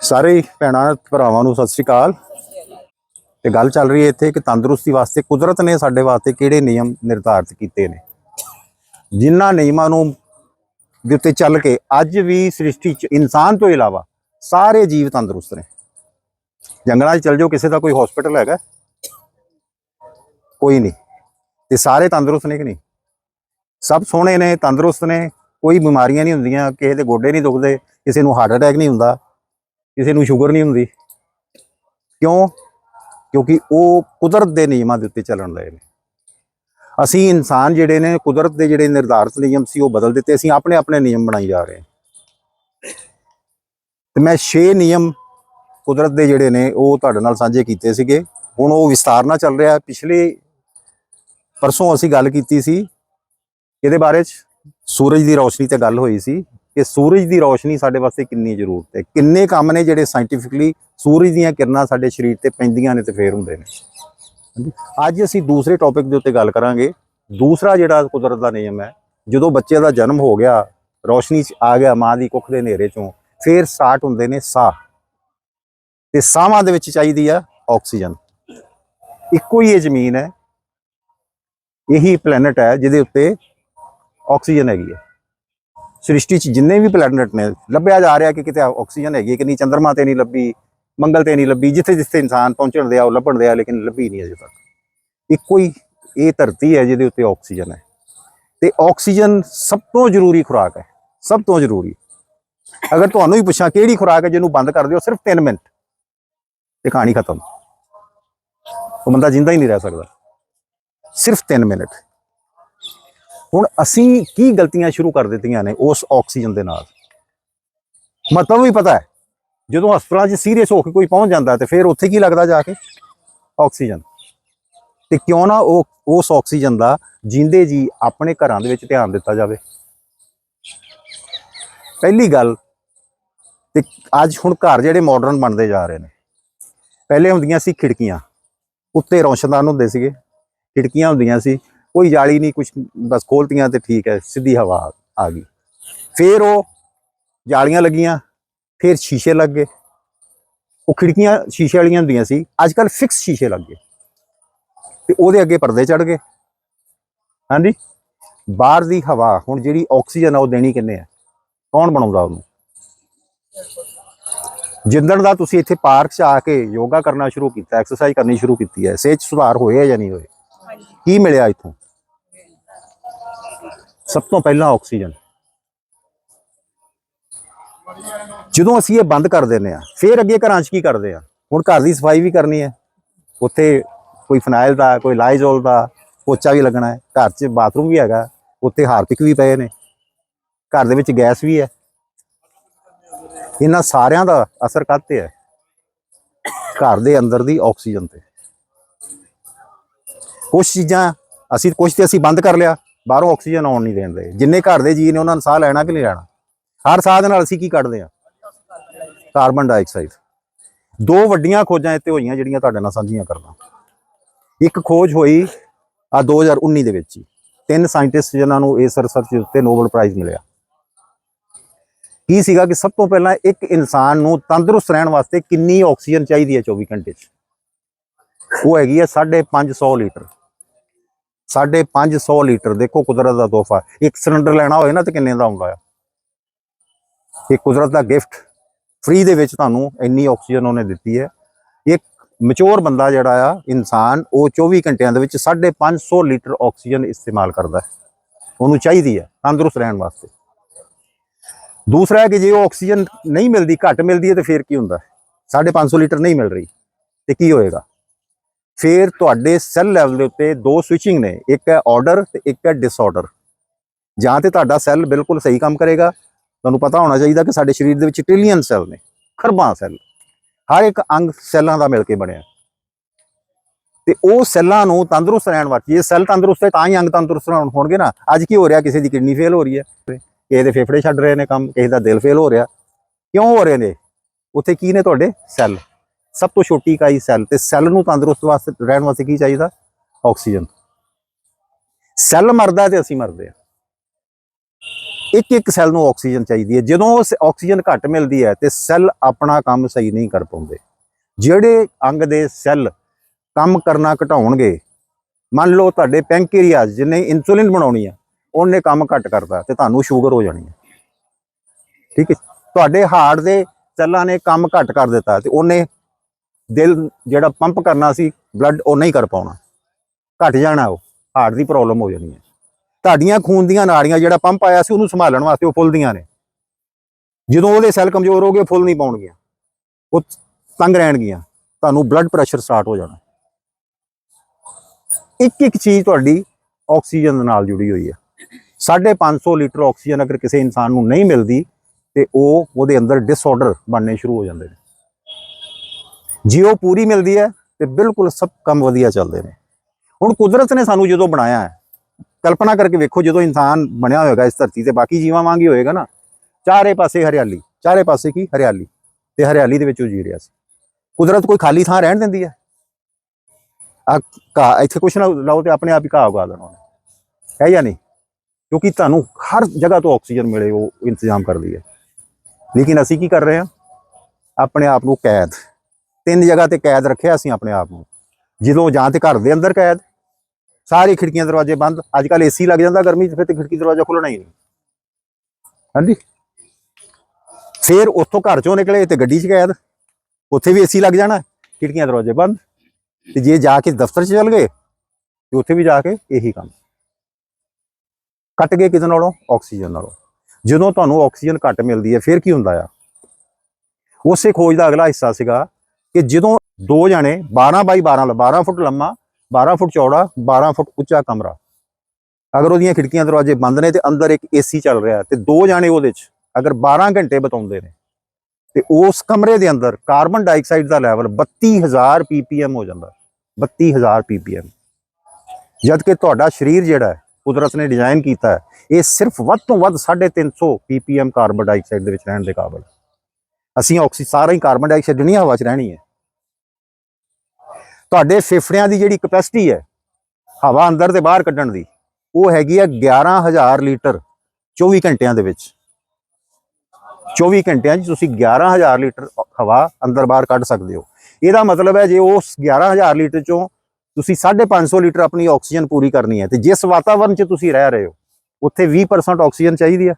ਸਾਰੇ ਭੈਣਾਂ ਭਰਾਵਾਂ ਨੂੰ ਸਤਿ ਸ਼੍ਰੀ ਅਕਾਲ। ਤੇ ਗੱਲ ਚੱਲ ਰਹੀ ਹੈ ਇੱਥੇ ਕਿ ਤੰਦਰੁਸਤੀ ਵਾਸਤੇ ਕੁਦਰਤ ਨੇ ਸਾਡੇ ਵਾਸਤੇ ਕਿਹੜੇ ਨਿਯਮ ਨਿਰਧਾਰਿਤ ਕੀਤੇ ਨੇ? ਜਿਨ੍ਹਾਂ ਨਿਯਮਾਂ ਨੂੰ ਦੇ ਉੱਤੇ ਚੱਲ ਕੇ ਅੱਜ ਵੀ ਸ੍ਰਿਸ਼ਟੀ 'ਚ ਇਨਸਾਨ ਤੋਂ ਇਲਾਵਾ ਸਾਰੇ ਜੀਵ ਤੰਦਰੁਸਤ ਨੇ। ਜੰਗਲਾਂ 'ਚ ਚੱਲ ਜਾਓ, ਕਿਸੇ ਦਾ ਕੋਈ ਹਸਪੀਟਲ ਹੈਗਾ। ਕੋਈ ਨਹੀਂ। ਤੇ ਸਾਰੇ ਤੰਦਰੁਸਤ ਨੇ ਕਿ ਨਹੀਂ? ਸਭ ਸੋਹਣੇ ਨੇ, ਤੰਦਰੁਸਤ ਨੇ। ਕੋਈ ਬਿਮਾਰੀਆਂ ਨਹੀਂ ਹੁੰਦੀਆਂ, ਕਿਸੇ ਦੇ ਗੋਡੇ ਨਹੀਂ ਦੁਖਦੇ, ਕਿਸੇ ਨੂੰ ਹਾਰਟ ਅਟੈਕ ਨਹੀਂ ਹੁੰਦਾ, ਕਿਸੇ ਨੂੰ ਸ਼ੂਗਰ ਨਹੀਂ ਹੁੰਦੀ। ਕਿਉਂ? ਕਿਉਂਕਿ ਉਹ ਕੁਦਰਤ ਦੇ ਨਿਯਮਾਂ ਦੇ ਉੱਤੇ ਚੱਲਣ ਲਏ ਨੇ। ਅਸੀਂ ਇਨਸਾਨ ਜਿਹੜੇ ਨੇ, ਕੁਦਰਤ ਦੇ ਜਿਹੜੇ ਨਿਰਧਾਰਤ ਨਿਯਮ ਸੀ, ਉਹ ਬਦਲ ਦਿੱਤੇ, ਅਸੀਂ ਆਪਣੇ ਆਪਣੇ ਨਿਯਮ ਬਣਾਈ ਜਾ ਰਹੇ ਹਾਂ। ਤੇ ਮੈਂ 6 ਨਿਯਮ ਕੁਦਰਤ ਦੇ ਜਿਹੜੇ ਨੇ, ਉਹ ਤੁਹਾਡੇ ਨਾਲ ਸਾਂਝੇ ਕੀਤੇ ਸੀਗੇ। ਹੁਣ ਉਹ ਵਿਸਤਾਰ ਨਾਲ ਚੱਲ ਰਿਹਾ। ਪਿਛਲੇ ਪਰਸੋਂ ਅਸੀਂ ਗੱਲ ਕੀਤੀ ਸੀ, ਇਹਦੇ ਬਾਰੇ ਚ। ਸੂਰਜ ਦੀ ਰੌਸ਼ਨੀ ਤੇ ਗੱਲ ਹੋਈ ਸੀ ਕਿ ਸੂਰਜ ਦੀ ਰੌਸ਼ਨੀ ਸਾਡੇ ਵਾਸਤੇ ਕਿੰਨੀ ਜ਼ਰੂਰਤ ਹੈ। ਕਿੰਨੇ ਕੰਮ ਨੇ ਜਿਹੜੇ ਸਾਇੰਟੀਫਿਕਲੀ ਸੂਰਜ ਦੀਆਂ ਕਿਰਨਾਂ ਸਾਡੇ ਸਰੀਰ ਤੇ ਪੈਂਦੀਆਂ ਨੇ ਤੇ ਫੇਰ ਹੁੰਦੇ ਨੇ। ਅੱਜ ਅਸੀਂ ਦੂਸਰੇ ਟੌਪਿਕ ਦੇ ਉੱਤੇ ਗੱਲ ਕਰਾਂਗੇ। ਦੂਸਰਾ ਜਿਹੜਾ ਕੁਦਰਤ ਦਾ ਨਿਯਮ ਹੈ, ਜਦੋਂ ਬੱਚੇ ਦਾ ਜਨਮ ਹੋ ਗਿਆ, ਰੌਸ਼ਨੀ ਚ ਆ ਗਿਆ ਮਾਂ ਦੀ ਕੁੱਖ ਦੇ ਹਨੇਰੇ ਚੋਂ, ਫੇਰ ਸਟਾਰਟ ਹੁੰਦੇ ਨੇ ਸਾਹ। ਤੇ ਸਾਹਾਂ ਦੇ ਵਿੱਚ ਚਾਹੀਦੀ ਆ ਆਕਸੀਜਨ। ਇੱਕੋ ਹੀ ਇਹ ਜ਼ਮੀਨ ਹੈ, ਇਹੀ ਪਲੈਨਟ ਹੈ ਜਿਹਦੇ ਉੱਤੇ ਆਕਸੀਜਨ ਹੈਗੀ ਹੈ। ਸ੍ਰਿਸ਼ਟੀ 'ਚ ਜਿੰਨੇ ਵੀ ਪਲੈਨਟ ਨੇ, ਲੱਭਿਆ ਜਾ ਰਿਹਾ ਕਿ ਕਿਤੇ ਆਕਸੀਜਨ ਹੈਗੀ ਹੈ ਕਿ ਨਹੀਂ ਚੰ드ਰਮਾ ਤੇ ਨਹੀਂ ਲੱਭੀ, ਮੰਗਲ ਤੇ ਨਹੀਂ ਲੱਭੀ, ਜਿੱਥੇ ਜਿੱਥੇ ਇਨਸਾਨ ਪਹੁੰਚਣ ਦੇ ਆ, ਉਹ ਲੱਭਣ ਦੇ ਆ, ਲੇਕਿਨ ਲੱਭੀ ਨਹੀਂ ਅਜੇ ਤੱਕ। ਇੱਕੋ ਹੀ ਇਹ ਧਰਤੀ ਹੈ ਜਿਹਦੇ ਉੱਤੇ ਆਕਸੀਜਨ ਹੈ। ਤੇ ਆਕਸੀਜਨ ਸਭ ਤੋਂ ਜ਼ਰੂਰੀ ਖੁਰਾਕ ਹੈ, ਸਭ ਤੋਂ ਜ਼ਰੂਰੀ। ਅਗਰ ਤੁਹਾਨੂੰ ਹੀ ਪੁੱਛਾਂ ਕਿਹੜੀ ਖੁਰਾਕ ਹੈ ਜਿਹਨੂੰ ਬੰਦ ਕਰ ਦਿਓ, ਸਿਰਫ 3 ਮਿੰਟ ਤੇ ਕਹਾਣੀ ਖਤਮ। ਉਹ ਬੰਦਾ ਜਿੰਦਾ ਹੀ ਨਹੀਂ ਰਹਿ ਸਕਦਾ। ਸਿਰਫ 3 ਮਿੰਟ। ਹੁਣ ਅਸੀਂ ਕੀ ਗਲਤੀਆਂ ਸ਼ੁਰੂ ਕਰ ਦਿੱਤੀਆਂ ਨੇ ਉਸ ਆਕਸੀਜਨ ਦੇ ਨਾਲ? ਮਤਲਬ ਵੀ ਪਤਾ ਹੈ, ਜਦੋਂ ਹਸਪਤਾਲਾਂ 'ਚ ਸੀਰੀਅਸ ਹੋ ਕੇ ਕੋਈ ਪਹੁੰਚ ਜਾਂਦਾ ਤੇ ਫਿਰ ਉੱਥੇ ਕੀ ਲੱਗਦਾ ਜਾ ਕੇ? ਆਕਸੀਜਨ। ਤੇ ਕਿਉਂ ਨਾ ਉਹ, ਉਸ ਆਕਸੀਜਨ ਦਾ ਜਿੰਦੇ ਜੀ ਆਪਣੇ ਘਰਾਂ ਦੇ ਵਿੱਚ ਧਿਆਨ ਦਿੱਤਾ ਜਾਵੇ। ਪਹਿਲੀ ਗੱਲ, ਤੇ ਅੱਜ ਹੁਣ ਘਰ ਜਿਹੜੇ ਮਾਡਰਨ ਬਣਦੇ ਜਾ ਰਹੇ ਨੇ, ਪਹਿਲੇ ਹੁੰਦੀਆਂ ਸੀ ਖਿੜਕੀਆਂ, ਉੱਤੇ ਰੌਸ਼ਨਦਾਨ ਹੁੰਦੇ ਸੀਗੇ, ਖਿੜਕੀਆਂ ਹੁੰਦੀਆਂ ਸੀ ਕੋਈ ਜਾਲੀ ਨਹੀਂ ਕੁਝ ਬਸ ਖੋਲਤੀਆਂ ਤੇ ਠੀਕ ਹੈ ਸਿੱਧੀ ਹਵਾ ਆ ਗਈ। ਫਿਰ ਉਹ ਜਾਲੀਆਂ ਲੱਗੀਆਂ ਫਿਰ ਸ਼ੀਸ਼ੇ ਲੱਗ ਗਏ। ਉਹ ਖਿੜਕੀਆਂ ਸ਼ੀਸ਼ੇ ਵਾਲੀਆਂ ਹੁੰਦੀਆਂ ਸੀ ਅੱਜ ਕੱਲ ਫਿਕਸ ਸ਼ੀਸ਼ੇ ਲੱਗ ਗਏ। ਤੇ ਉਹਦੇ ਅੱਗੇ ਪਰਦੇ ਚੜ ਗਏ। ਹਾਂਜੀ? ਬਾਹਰ ਦੀ ਹਵਾ ਹੁਣ ਜਿਹੜੀ ਆਕਸੀਜਨ ਆ ਉਹ ਦੇਣੀ ਕਿੰਨੇ ਆ? ਕੌਣ ਬਣਾਉਂਦਾ ਉਹਨੂੰ? ਜਿੱਦਣ ਦਾ ਤੁਸੀਂ ਇੱਥੇ ਪਾਰਕ 'ਚ ਆ ਕੇ ਯੋਗਾ ਕਰਨਾ ਸ਼ੁਰੂ ਕੀਤਾ ਐਕਸਰਸਾਈਜ਼ ਕਰਨੀ ਸ਼ੁਰੂ ਕੀਤੀ ਹੈ ਸਿਹਤ ਸੁਧਾਰ ਹੋਇਆ ਜਾਂ ਨਹੀਂ ਹੋਏ ਕੀ ਮਿਲਿਆ ਇੱਥੋਂ? ਸਭ ਤੋਂ ਪਹਿਲਾਂ ਆਕਸੀਜਨ। ਜਦੋਂ ਅਸੀਂ ਇਹ ਬੰਦ ਕਰ ਦਿੰਦੇ ਆ ਫਿਰ ਅੱਗੇ ਘਰਾਂ 'ਚ ਕੀ ਕਰਦੇ ਆ ਹੁਣ ਘਰ ਦੀ ਸਫ਼ਾਈ ਵੀ ਕਰਨੀ ਹੈ। ਉੱਥੇ ਕੋਈ ਫਨਾਈਲ ਦਾ, ਕੋਈ ਲਾਈਜ਼ੋਲ ਦਾ ਪੋਚਾ ਵੀ ਲੱਗਣਾ ਹੈ। ਘਰ 'ਚ ਬਾਥਰੂਮ ਵੀ ਹੈਗਾ, ਉੱਥੇ ਹਾਰਪਿਕ ਵੀ ਪਏ ਨੇ। ਘਰ ਦੇ ਵਿੱਚ ਗੈਸ ਵੀ ਹੈ। ਇਹਨਾਂ ਸਾਰਿਆਂ ਦਾ ਅਸਰ ਕਾਹਤੇ ਹੈ? ਘਰ ਦੇ ਅੰਦਰ ਦੀ ਆਕਸੀਜਨ ਤੇ। ਕੁਝ ਚੀਜ਼ਾਂ ਅਸੀਂ ਕੁਝ ਤੇ ਅਸੀਂ ਬੰਦ ਕਰ ਲਿਆ। ਬਾਹਰੋਂ ਆਕਸੀਜਨ ਆਉਣ ਨਹੀਂ ਦੇਣ ਦੇ ਜਿੰਨੇ ਘਰ ਦੇ ਜੀ ਨੇ ਉਹਨਾਂ ਨੂੰ ਸਾਹ ਲੈਣਾ ਕਿ ਨਹੀਂ ਲੈਣਾ? ਹਰ ਸਾਹ ਦੇ ਨਾਲ ਅਸੀਂ ਕੀ ਕੱਢਦੇ ਆ ਕਾਰਬਨ ਡਾਈਆਕਸਾਈਡ। ਦੋ ਵੱਡੀਆਂ ਖੋਜਾਂ ਇੱਥੇ ਹੋਈਆਂ ਜਿਹੜੀਆਂ ਤੁਹਾਡੇ ਨਾਲ ਸਾਂਝੀਆਂ ਕਰਦਾ। ਇੱਕ ਖੋਜ ਹੋਈ ਆ 2019 ਦੇ ਵਿੱਚ ਹੀ। ਤਿੰਨ ਸਾਇੰਟਿਸਟ ਜਿਨ੍ਹਾਂ ਨੂੰ ਇਸ ਰਿਸਰਚ ਉੱਤੇ ਨੋਬਲ ਪ੍ਰਾਈਜ਼ ਮਿਲਿਆ। ਕੀ ਸੀਗਾ ਕਿ ਸਭ ਤੋਂ ਪਹਿਲਾਂ ਇੱਕ ਇਨਸਾਨ ਨੂੰ ਤੰਦਰੁਸਤ ਰਹਿਣ ਵਾਸਤੇ ਕਿੰਨੀ ਆਕਸੀਜਨ ਚਾਹੀਦੀ ਹੈ 24 ਘੰਟੇ 'ਚ? ਉਹ ਹੈਗੀ ਹੈ 550 ਲੀਟਰ। 550 ਲੀਟਰ, ਦੇਖੋ ਕੁਦਰਤ ਦਾ ਤੋਹਫਾ। ਇੱਕ ਸਿਲੰਡਰ ਲੈਣਾ ਹੋਏ ਨਾ ਤੇ ਕਿੰਨੇ ਦਾ ਆਉਂਦਾ ਆ? ਇਹ ਕੁਦਰਤ ਦਾ ਗਿਫਟ ਫ੍ਰੀ ਦੇ ਵਿੱਚ ਤੁਹਾਨੂੰ ਇੰਨੀ ਆਕਸੀਜਨ ਉਹਨੇ ਦਿੱਤੀ ਹੈ। ਇੱਕ ਮੈਚੁਰ ਬੰਦਾ ਜਿਹੜਾ ਆ, ਇਨਸਾਨ, ਉਹ 24 ਘੰਟਿਆਂ ਦੇ ਵਿੱਚ 550 ਲੀਟਰ ਆਕਸੀਜਨ ਇਸਤੇਮਾਲ ਕਰਦਾ ਹੈ। ਉਹਨੂੰ ਚਾਹੀਦੀ ਹੈ ਤੰਦਰੁਸਤ ਰਹਿਣ ਵਾਸਤੇ। ਦੂਸਰਾ ਹੈ ਕਿ ਜੇ ਉਹ ਆਕਸੀਜਨ ਨਹੀਂ ਮਿਲਦੀ, ਘੱਟ ਮਿਲਦੀ ਹੈ, ਤੇ ਫਿਰ ਕੀ ਹੁੰਦਾ 550 ਲੀਟਰ ਨਹੀਂ ਮਿਲ ਰਹੀ। ਤੇ ਕੀ ਹੋਏਗਾ? ਫਿਰ ਤੁਹਾਡੇ ਸੈੱਲ ਲੈਵਲ ਦੇ ਉੱਤੇ ਦੋ ਸਵਿਚਿੰਗ ਨੇ, ਇੱਕ ਹੈ ਆਰਡਰ ਤੇ ਇੱਕ ਹੈ ਡਿਸਆਰਡਰ ਜਾਂ ਤੇ ਤੁਹਾਡਾ ਸੈੱਲ ਬਿਲਕੁਲ ਸਹੀ ਕੰਮ ਕਰੇਗਾ। ਤੁਹਾਨੂੰ ਪਤਾ ਹੋਣਾ ਚਾਹੀਦਾ ਕਿ ਸਾਡੇ ਸਰੀਰ ਦੇ ਵਿੱਚ ਟ੍ਰਿਲੀਅਨ ਸੈੱਲ ਨੇ, ਖਰਬਾਂ ਸੈੱਲ ਹਰ ਇੱਕ ਅੰਗ ਸੈੱਲਾਂ ਦਾ ਮਿਲ ਕੇ ਬਣਿਆ। ਤੇ ਉਹ ਸੈੱਲਾਂ ਨੂੰ ਤੰਦਰੁਸਤ ਰਹਿਣ ਵਾਸਤੇ, ਜੇ ਸੈੱਲ ਤੰਦਰੁਸਤ ਹੈ ਤਾਂ ਹੀ ਅੰਗ ਤੰਦਰੁਸਤ ਹੋਣ- ਹੋਣਗੇ ਨਾ। ਅੱਜ ਕੀ ਹੋ ਰਿਹਾ? ਕਿਸੇ ਦੀ ਕਿਡਨੀ ਫੇਲ ਹੋ ਰਹੀ ਹੈ। ਕਿਸੇ ਦੇ ਫੇਫੜੇ ਛੱਡ ਰਹੇ ਨੇ ਕੰਮ, ਕਿਸੇ ਦਾ ਦਿਲ ਫੇਲ ਹੋ ਰਿਹਾ। ਕਿਉਂ ਹੋ ਰਹੇ ਨੇ? ਉੱਥੇ ਕੀ ਨੇ ਤੁਹਾਡੇ ਸੈੱਲ ਸਭ ਤੋਂ ਛੋਟੀ ਇਕਾਈ ਸੈੱਲ ਤੇ ਸੈੱਲ ਨੂੰ ਤੰਦਰੁਸਤ ਵਾਸਤੇ ਰਹਿਣ ਵਾਸਤੇ ਕੀ ਚਾਹੀਦਾ? ਆਕਸੀਜਨ। ਸੈੱਲ ਮਰਦਾ ਤੇ ਅਸੀਂ ਮਰਦੇ ਆ ਇੱਕ ਇੱਕ ਸੈੱਲ ਨੂੰ ਆਕਸੀਜਨ ਚਾਹੀਦੀ ਹੈ। ਜਦੋਂ ਉਸ ਆਕਸੀਜਨ ਘੱਟ ਮਿਲਦੀ ਹੈ ਤੇ ਸੈੱਲ ਆਪਣਾ ਕੰਮ ਸਹੀ ਨਹੀਂ ਕਰ ਪਾਉਂਦੇ। ਜਿਹੜੇ ਅੰਗ ਦੇ ਸੈੱਲ ਕੰਮ ਕਰਨਾ ਘਟਾਉਣਗੇ, ਮੰਨ ਲਓ ਤੁਹਾਡੇ ਪੈਂਕਰੀਆਸ ਜਿਹਨੇ ਇਨਸੂਲਿਨ ਬਣਾਉਣੀ ਆ, ਉਹਨੇ ਕੰਮ ਘੱਟ ਕਰਤਾ ਤੇ ਤੁਹਾਨੂੰ ਸ਼ੂਗਰ ਹੋ ਜਾਣੀ ਹੈ ਠੀਕ ਹੈ ਤੁਹਾਡੇ ਹਾਰਟ ਦੇ ਸੈੱਲਾਂ ਨੇ ਕੰਮ ਘੱਟ ਕਰ ਦਿੱਤਾ ਤੇ ਉਹਨੇ ਦਿਲ ਜਿਹੜਾ ਪੰਪ ਕਰਨਾ ਸੀ ਬਲੱਡ ਉਹ ਨਹੀਂ ਕਰ ਪਾਉਣਾ। ਘਟ ਜਾਣਾ ਉਹ ਹਾਰਟ ਦੀ ਪ੍ਰੋਬਲਮ ਹੋ ਜਾਣੀ ਹੈ। ਤੁਹਾਡੀਆਂ ਖੂਨ ਦੀਆਂ ਨਾੜੀਆਂ ਜਿਹੜਾ ਪੰਪ ਆਇਆ ਸੀ, ਉਹਨੂੰ ਸੰਭਾਲਣ ਵਾਸਤੇ ਉਹ ਫੁੱਲਦੀਆਂ ਨੇ। ਜਦੋਂ ਉਹਦੇ ਸੈੱਲ ਕਮਜ਼ੋਰ ਹੋ ਗਏ ਫੁੱਲ ਨਹੀਂ ਪਾਉਣਗੀਆਂ। ਉਹ ਤੰਗ ਰਹਿਣਗੀਆਂ। ਤੁਹਾਨੂੰ ਬਲੱਡ ਪ੍ਰੈਸ਼ਰ ਸਟਾਰਟ ਹੋ ਜਾਣਾ। ਇੱਕ ਇੱਕ ਚੀਜ਼ ਤੁਹਾਡੀ ਆਕਸੀਜਨ ਨਾਲ ਜੁੜੀ ਹੋਈ ਹੈ। 550 ਲੀਟਰ ਆਕਸੀਜਨ ਅਗਰ ਕਿਸੇ ਇਨਸਾਨ ਨੂੰ ਨਹੀਂ ਮਿਲਦੀ, ਤੇ ਉਹ ਉਹਦੇ ਅੰਦਰ ਡਿਸਆਰਡਰ ਬਣਨੇ ਸ਼ੁਰੂ ਹੋ ਜਾਂਦੇ ਨੇ। ਜੀਓ ਪੂਰੀ ਮਿਲਦੀ ਹੈ ਤੇ ਬਿਲਕੁਲ ਸਭ ਕੰਮ ਵਧੀਆ ਚੱਲਦੇ ਨੇ। ਹੁਣ ਕੁਦਰਤ ਨੇ ਸਾਨੂੰ ਜਦੋਂ ਬਣਾਇਆ ਹੈ, ਕਲਪਨਾ ਕਰਕੇ ਵੇਖੋ ਜਦੋਂ ਇਨਸਾਨ ਬਣਿਆ ਹੋਏਗਾ ਇਸ ਧਰਤੀ ਤੇ, ਬਾਕੀ ਜੀਵਾਂ ਵਾਂਗ ਹੀ ਹੋਏਗਾ ਨਾ। ਚਾਰੇ ਪਾਸੇ ਹਰਿਆਲੀ, ਚਾਰੇ ਪਾਸੇ ਕੀ? ਹਰਿਆਲੀ। ਤੇ ਹਰਿਆਲੀ ਦੇ ਵਿੱਚ ਉਹ ਜੀ ਰਿਹਾ ਸੀ। ਕੁਦਰਤ ਕੋਈ ਖਾਲੀ ਥਾਂ ਰਹਿਣ ਦਿੰਦੀ ਹੈ? ਆ ਘਾਹ, ਇੱਥੇ ਕੁਛ ਨਾ ਲਾਓ ਤੇ ਆਪਣੇ ਆਪ ਹੀ ਘਾਹ ਉਗਾ ਦੇਣਾ ਉਹਨੇ। ਹੈ ਜਾਂ ਨਹੀਂ? ਕਿਉਂਕਿ ਤੁਹਾਨੂੰ ਹਰ ਜਗ੍ਹਾ ਤੋਂ ਆਕਸੀਜਨ ਮਿਲੇ, ਉਹ ਇੰਤਜ਼ਾਮ ਕਰਦੀ ਹੈ। ਲੇਕਿਨ ਅਸੀਂ ਕੀ ਕਰ ਰਹੇ ਹਾਂ? ਆਪਣੇ ਆਪ ਨੂੰ ਕੈਦ ਤਿੰਨ ਜਗ੍ਹਾ ਤੇ ਕੈਦ ਰੱਖਿਆ ਅਸੀਂ ਆਪਣੇ ਆਪ ਨੂੰ। ਜਦੋਂ ਜਾਂ ਤੇ ਘਰ ਦੇ ਅੰਦਰ ਕੈਦ, ਸਾਰੀ ਖਿੜਕੀਆਂ ਦਰਵਾਜ਼ੇ ਬੰਦ ਅੱਜ ਕੱਲ ਏਸੀ ਲੱਗ ਜਾਂਦਾ ਗਰਮੀ 'ਚ, ਫਿਰ ਤੇ ਖਿੜਕੀ ਦਰਵਾਜ਼ਾ ਖੁੱਲਣਾ ਹੀ ਨਹੀਂ। ਹਾਂਜੀ? ਫਿਰ ਉੱਥੋਂ ਘਰ ਚੋਂ ਨਿਕਲੇ ਤੇ ਗੱਡੀ 'ਚ ਕੈਦ, ਉੱਥੇ ਵੀ ਏਸੀ ਲੱਗ ਜਾਣਾ, ਖਿੜਕੀਆਂ ਦਰਵਾਜ਼ੇ ਬੰਦ, ਤੇ ਜੇ ਜਾ ਕੇ ਦਫ਼ਤਰ 'ਚ ਚਲ ਗਏ, ਤੇ ਉੱਥੇ ਵੀ ਜਾ ਕੇ ਇਹੀ ਕੰਮ। ਕੱਟ ਗਏ ਕਿਹਦੇ ਨਾਲੋਂ? ਆਕਸੀਜਨ ਨਾਲੋਂ। ਜਦੋਂ ਤੁਹਾਨੂੰ ਆਕਸੀਜਨ ਘੱਟ ਮਿਲਦੀ ਹੈ, ਫਿਰ ਕੀ ਹੁੰਦਾ ਆ? ਉਸੇ ਖੋਜ ਦਾ ਅਗਲਾ ਹਿੱਸਾ ਸੀਗਾ ਕਿ ਜਦੋਂ ਦੋ ਜਣੇ 12 ਬਾਈ 12 ਲ- 12 ਫੁੱਟ ਲੰਮਾ 12 ਫੁੱਟ ਚੌੜਾ 12 ਫੁੱਟ ਉੱਚਾ ਕਮਰਾ। ਅਗਰ ਉਹਦੀਆਂ ਖਿੜਕੀਆਂ ਦਰਵਾਜ਼ੇ ਬੰਦ ਨੇ ਤੇ ਅੰਦਰ ਇੱਕ ਏਸੀ ਚੱਲ ਰਿਹਾ ਤੇ ਦੋ ਜਾਣੇ ਉਹਦੇ 'ਚ, ਅਗਰ 12 ਘੰਟੇ ਬਤਾਉਂਦੇ ਨੇ, ਤੇ ਉਸ ਕਮਰੇ ਦੇ ਅੰਦਰ ਕਾਰਬਨ ਡਾਈਆਕਸਾਈਡ ਦਾ ਲੈਵਲ 32000 ppm ਹੋ ਜਾਂਦਾ। 32000 ppm ਜਦ ਕਿ ਤੁਹਾਡਾ ਸਰੀਰ ਜਿਹੜਾ ਹੈ, ਕੁਦਰਤ ਨੇ ਡਿਜ਼ਾਈਨ ਕੀਤਾ ਹੈ, ਇਹ ਸਿਰਫ ਵੱਧ ਤੋਂ ਵੱਧ 350 ppm ਕਾਰਬਨ ਡਾਈਆਕਸਾਈਡ ਦੇ ਵਿੱਚ ਰਹਿਣ ਦੇ ਕਾਬਲ ਅਸੀਂ ਆਕਸੀ ਸਾਰਾ ਹੀ ਕਾਰਬਨ ਡਾਈਆਕਸਾਈਡ ਨਹੀਂ ਹਵਾ 'ਚ ਰਹਿਣੀ ਹੈ। ਤੁਹਾਡੇ ਫੇਫੜਿਆਂ ਦੀ ਜਿਹੜੀ ਕਪੈਸਿਟੀ ਹੈ, ਹਵਾ ਅੰਦਰ ਤੇ ਬਾਹਰ ਕੱਢਣ ਦੀ, ਉਹ ਹੈਗੀ ਹੈ 11000 ਲੀਟਰ 24 ਘੰਟਿਆਂ ਦੇ ਵਿੱਚ। 24 ਘੰਟਿਆਂ 'ਚ ਤੁਸੀਂ 11000 ਲੀਟਰ ਹਵਾ ਅੰਦਰ ਬਾਹਰ ਕੱਢ ਸਕਦੇ ਹੋ। ਇਹਦਾ ਮਤਲਬ ਹੈ ਜੇ ਉਸ 11000 ਲੀਟਰ ਚੋਂ ਤੁਸੀਂ 550 ਲੀਟਰ ਆਪਣੀ ਆਕਸੀਜਨ ਪੂਰੀ ਕਰਨੀ ਹੈ, ਤੇ ਜਿਸ ਵਾਤਾਵਰਣ 'ਚ ਤੁਸੀਂ ਰਹਿ ਰਹੇ ਹੋ, ਉੱਥੇ 20% ਆਕਸੀਜਨ ਚਾਹੀਦੀ ਹੈ।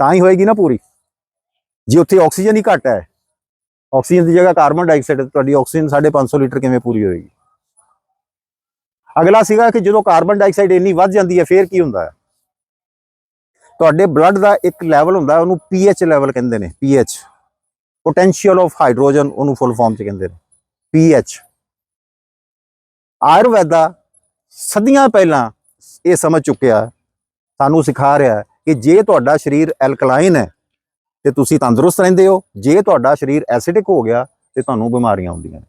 ਤਾਂ ਹੀ ਹੋਏਗੀ ਨਾ ਪੂਰੀ। ਜੇ ਉੱਥੇ ਆਕਸੀਜਨ ਹੀ ਘੱਟ ਹੈ ਆਕਸੀਜਨ ਦੀ ਜਗ੍ਹਾ ਕਾਰਬਨ ਡਾਈਆਕਸਾਈਡ ਤੁਹਾਡੀ ਆਕਸੀਜਨ 550 ਲੀਟਰ ਕਿਵੇਂ ਪੂਰੀ ਹੋਏਗੀ? ਅਗਲਾ ਸੀਗਾ ਕਿ ਜਦੋਂ ਕਾਰਬਨ ਡਾਈਆਕਸਾਈਡ ਇੰਨੀ ਵੱਧ ਜਾਂਦੀ ਹੈ ਫੇਰ ਕੀ ਹੁੰਦਾ ਹੈ? ਤੁਹਾਡੇ ਬਲੱਡ ਦਾ ਇੱਕ ਲੈਵਲ ਹੁੰਦਾ ਹੈ, ਉਹਨੂੰ ਪੀਐਚ ਲੈਵਲ ਕਹਿੰਦੇ ਨੇ ਪੀਐਚ ਪੋਟੈਂਸ਼ੀਅਲ ਆਫ ਹਾਈਡਰੋਜਨ ਉਹਨੂੰ ਫੁੱਲ ਫਾਰਮ ਚ ਕਹਿੰਦੇ ਨੇ ਪੀਐਚ ਆਯੁਰਵੈਦਾ ਸਦੀਆਂ ਪਹਿਲਾਂ ਇਹ ਸਮਝ ਚੁੱਕਿਆ ਸਾਨੂੰ ਸਿਖਾ ਰਿਹਾ ਕਿ ਜੇ ਤੁਹਾਡਾ ਸਰੀਰ ਐਲਕਲਾਈਨ ਹੈ ਤੇ ਤੁਸੀਂ ਤੰਦਰੁਸਤ ਰਹਿੰਦੇ ਹੋ। ਜੇ ਤੁਹਾਡਾ ਸਰੀਰ ਐਸਿਡਿਕ ਹੋ ਗਿਆ, ਤੇ ਤੁਹਾਨੂੰ ਬਿਮਾਰੀਆਂ ਆਉਂਦੀਆਂ ਨੇ।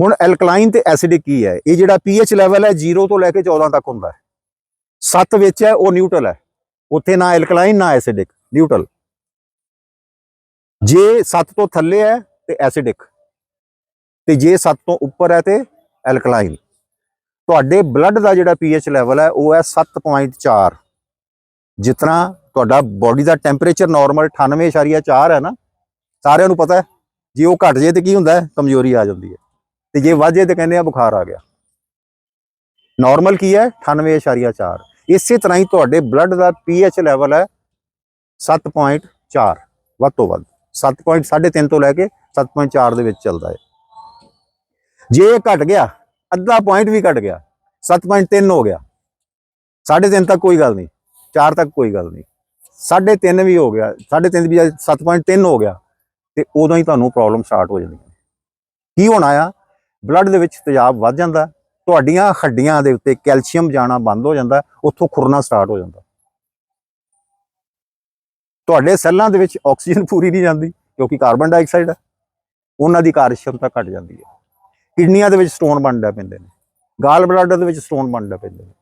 ਹੁਣ ਐਲਕਲਾਈਨ ਤੇ ਐਸਿਡਿਕ ਕੀ ਹੈ? ਇਹ ਜਿਹੜਾ ਪੀਐਚ ਲੈਵਲ ਹੈ 0 ਤੋਂ ਲੈ ਕੇ 14 ਤੱਕ ਹੁੰਦਾ ਹੈ। 7 ਵਿੱਚ ਹੈ, ਉਹ ਨਿਊਟਰਲ ਹੈ। ਉੱਥੇ ਨਾ ਐਲਕਲਾਈਨ ਨਾ ਐਸਿਡਿਕ ਨਿਊਟਰਲ ਜੇ 7 ਤੋਂ ਥੱਲੇ ਹੈ, ਤੇ ਐਸਿਡਿਕ ਤੇ ਜੇ 7 ਤੋਂ ਉੱਪਰ ਹੈ, ਤੇ ਐਲਕਲਾਈਨ ਤੁਹਾਡੇ ਬਲੱਡ ਦਾ ਜਿਹੜਾ ਪੀਐਚ ਲੈਵਲ ਹੈ, ਉਹ ਹੈ 7.4 ਜਿਤਨਾ ਤੁਹਾਡਾ ਬਾਡੀ ਦਾ ਟੈਂਪਰੇਚਰ ਨਾਰਮਲ 98.4 ਹੈ ਨਾ, ਸਾਰਿਆਂ ਨੂੰ ਪਤਾ ਹੈ, ਜੇ ਉਹ ਘਟ ਜੇ ਤੇ ਕੀ ਹੁੰਦਾ ਹੈ? ਕਮਜ਼ੋਰੀ ਆ ਜਾਂਦੀ ਹੈ। ਤੇ ਜੇ ਵੱਧ ਜੇ ਤੇ ਕਹਿੰਦੇ ਆ ਬੁਖਾਰ ਆ ਗਿਆ। ਨਾਰਮਲ ਕੀ ਹੈ? 98.4 ਇਸੇ ਤਰ੍ਹਾਂ ਹੀ ਤੁਹਾਡੇ ਬਲੱਡ ਦਾ ਪੀਐਚ ਲੈਵਲ ਹੈ 7.4 ਵੱਧ ਤੋਂ ਵੱਧ। 7.3 ਤੋਂ ਲੈ ਕੇ 7.4 ਦੇ ਵਿੱਚ ਚੱਲਦਾ ਹੈ। ਜੇ ਇਹ ਘਟ ਗਿਆ, ਅੱਧਾ ਪੁਆਇੰਟ ਵੀ ਘਟ ਗਿਆ 7.3 ਹੋ ਗਿਆ 3.5 ਤੱਕ ਕੋਈ ਗੱਲ ਨਹੀਂ। 4 ਤੱਕ ਕੋਈ ਗੱਲ ਨਹੀਂ। 3.5 ਵੀ ਹੋ ਗਿਆ 3.5 ਵੀ 7.3 ਹੋ ਗਿਆ, ਤੇ ਉਦੋਂ ਹੀ ਤੁਹਾਨੂੰ ਪ੍ਰੋਬਲਮ ਸਟਾਰਟ ਹੋ ਜਾਂਦੀ ਹੈ ਕੀ ਹੋਣਾ ਆ? ਬਲੱਡ ਦੇ ਵਿੱਚ ਤੇਜ਼ਾਬ ਵੱਧ ਜਾਂਦਾ, ਤੁਹਾਡੀਆਂ ਹੱਡੀਆਂ ਦੇ ਉੱਤੇ ਕੈਲਸ਼ੀਅਮ ਜਾਣਾ ਬੰਦ ਹੋ ਜਾਂਦਾ, ਉੱਥੋਂ ਖੁਰਨਾ ਸਟਾਰਟ ਹੋ ਜਾਂਦਾ। ਤੁਹਾਡੇ ਸੈੱਲਾਂ ਦੇ ਵਿੱਚ ਆਕਸੀਜਨ ਪੂਰੀ ਨਹੀਂ ਜਾਂਦੀ, ਕਿਉਂਕਿ ਕਾਰਬਨ ਡਾਈਆਕਸਾਈਡ ਹੈ ਉਹਨਾਂ ਦੀ ਕਾਰਜਸ਼ਮਤਾ ਘਟ ਜਾਂਦੀ ਹੈ ਕਿਡਨੀਆਂ ਦੇ ਵਿੱਚ ਸਟੋਨ ਬਣਦਾ ਪੈਂਦੇ ਨੇ। ਗਾਲ ਬਲਾਡਰ ਦੇ ਵਿੱਚ ਸਟੋਨ ਬਣਦਾ ਪੈਂਦੇ ਨੇ।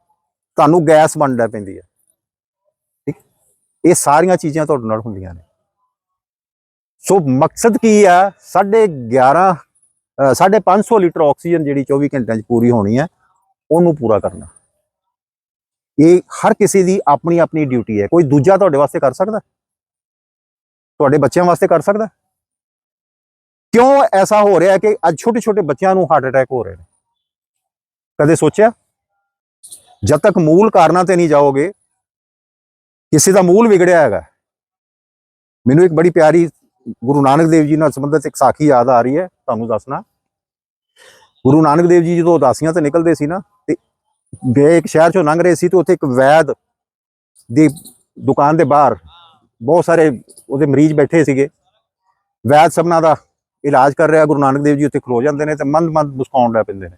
ਤੁਹਾਨੂੰ ਗੈਸ ਬਣਦਾ ਪੈਂਦੀ ਹੈ ਇਹ ਸਾਰੀਆਂ ਚੀਜ਼ਾਂ ਤੁਹਾਡੇ ਨਾਲ ਹੁੰਦੀਆਂ ਨੇ। ਸੋ ਮਕਸਦ ਕੀ ਆ? 11.5 550 ਲੀਟਰ ਆਕਸੀਜਨ ਜਿਹੜੀ 24 ਘੰਟਿਆਂ 'ਚ ਪੂਰੀ ਹੋਣੀ ਹੈ, ਉਹਨੂੰ ਪੂਰਾ ਕਰਨਾ। ਇਹ ਹਰ ਕਿਸੇ ਦੀ ਆਪਣੀ ਆਪਣੀ ਡਿਊਟੀ ਹੈ। ਕੋਈ ਦੂਜਾ ਤੁਹਾਡੇ ਵਾਸਤੇ ਕਰ ਸਕਦਾ? ਤੁਹਾਡੇ ਬੱਚਿਆਂ ਵਾਸਤੇ ਕਰ ਸਕਦਾ? ਕਿਉਂ ਐਸਾ ਹੋ ਰਿਹਾ ਕਿ ਅੱਜ ਛੋਟੇ ਛੋਟੇ ਬੱਚਿਆਂ ਨੂੰ ਹਾਰਟ ਅਟੈਕ ਹੋ ਰਹੇ ਨੇ? ਕਦੇ ਸੋਚਿਆ? ਜਦ ਤੱਕ ਮੂਲ ਕਾਰਨਾਂ ਤੇ ਨਹੀਂ ਜਾਓਗੇ ਕਿਸੇ ਦਾ ਮੂਲ ਵਿਗੜਿਆ ਹੈਗਾ। ਮੈਨੂੰ ਇੱਕ ਬੜੀ ਪਿਆਰੀ ਗੁਰੂ ਨਾਨਕ ਦੇਵ ਜੀ ਨਾਲ ਸੰਬੰਧਿਤ ਇੱਕ ਸਾਖੀ ਯਾਦ ਆ ਰਹੀ ਹੈ, ਤੁਹਾਨੂੰ ਦੱਸਣਾ। ਗੁਰੂ ਨਾਨਕ ਦੇਵ ਜੀ ਜਦੋਂ ਉਦਾਸੀਆਂ ਤੇ ਨਿਕਲਦੇ ਸੀ ਨਾ, ਤੇ ਗਏ ਇੱਕ ਸ਼ਹਿਰ ਚੋਂ ਲੰਘ ਰਹੇ ਸੀ ਤੇ ਉੱਥੇ ਇੱਕ ਵੈਦ ਦੀ ਦੁਕਾਨ ਦੇ ਬਾਹਰ ਬਹੁਤ ਸਾਰੇ ਉਹਦੇ ਮਰੀਜ਼ ਬੈਠੇ ਸੀਗੇ। ਵੈਦ ਸਭਨਾਂ ਦਾ ਇਲਾਜ ਕਰ ਰਿਹਾ, ਗੁਰੂ ਨਾਨਕ ਦੇਵ ਜੀ ਉੱਥੇ ਖਲੋ ਜਾਂਦੇ ਨੇ ਤੇ ਮੰਦ ਮੰਦ ਮੁਸਕਾਉਣ ਲੱਗ ਪੈਂਦੇ ਨੇ।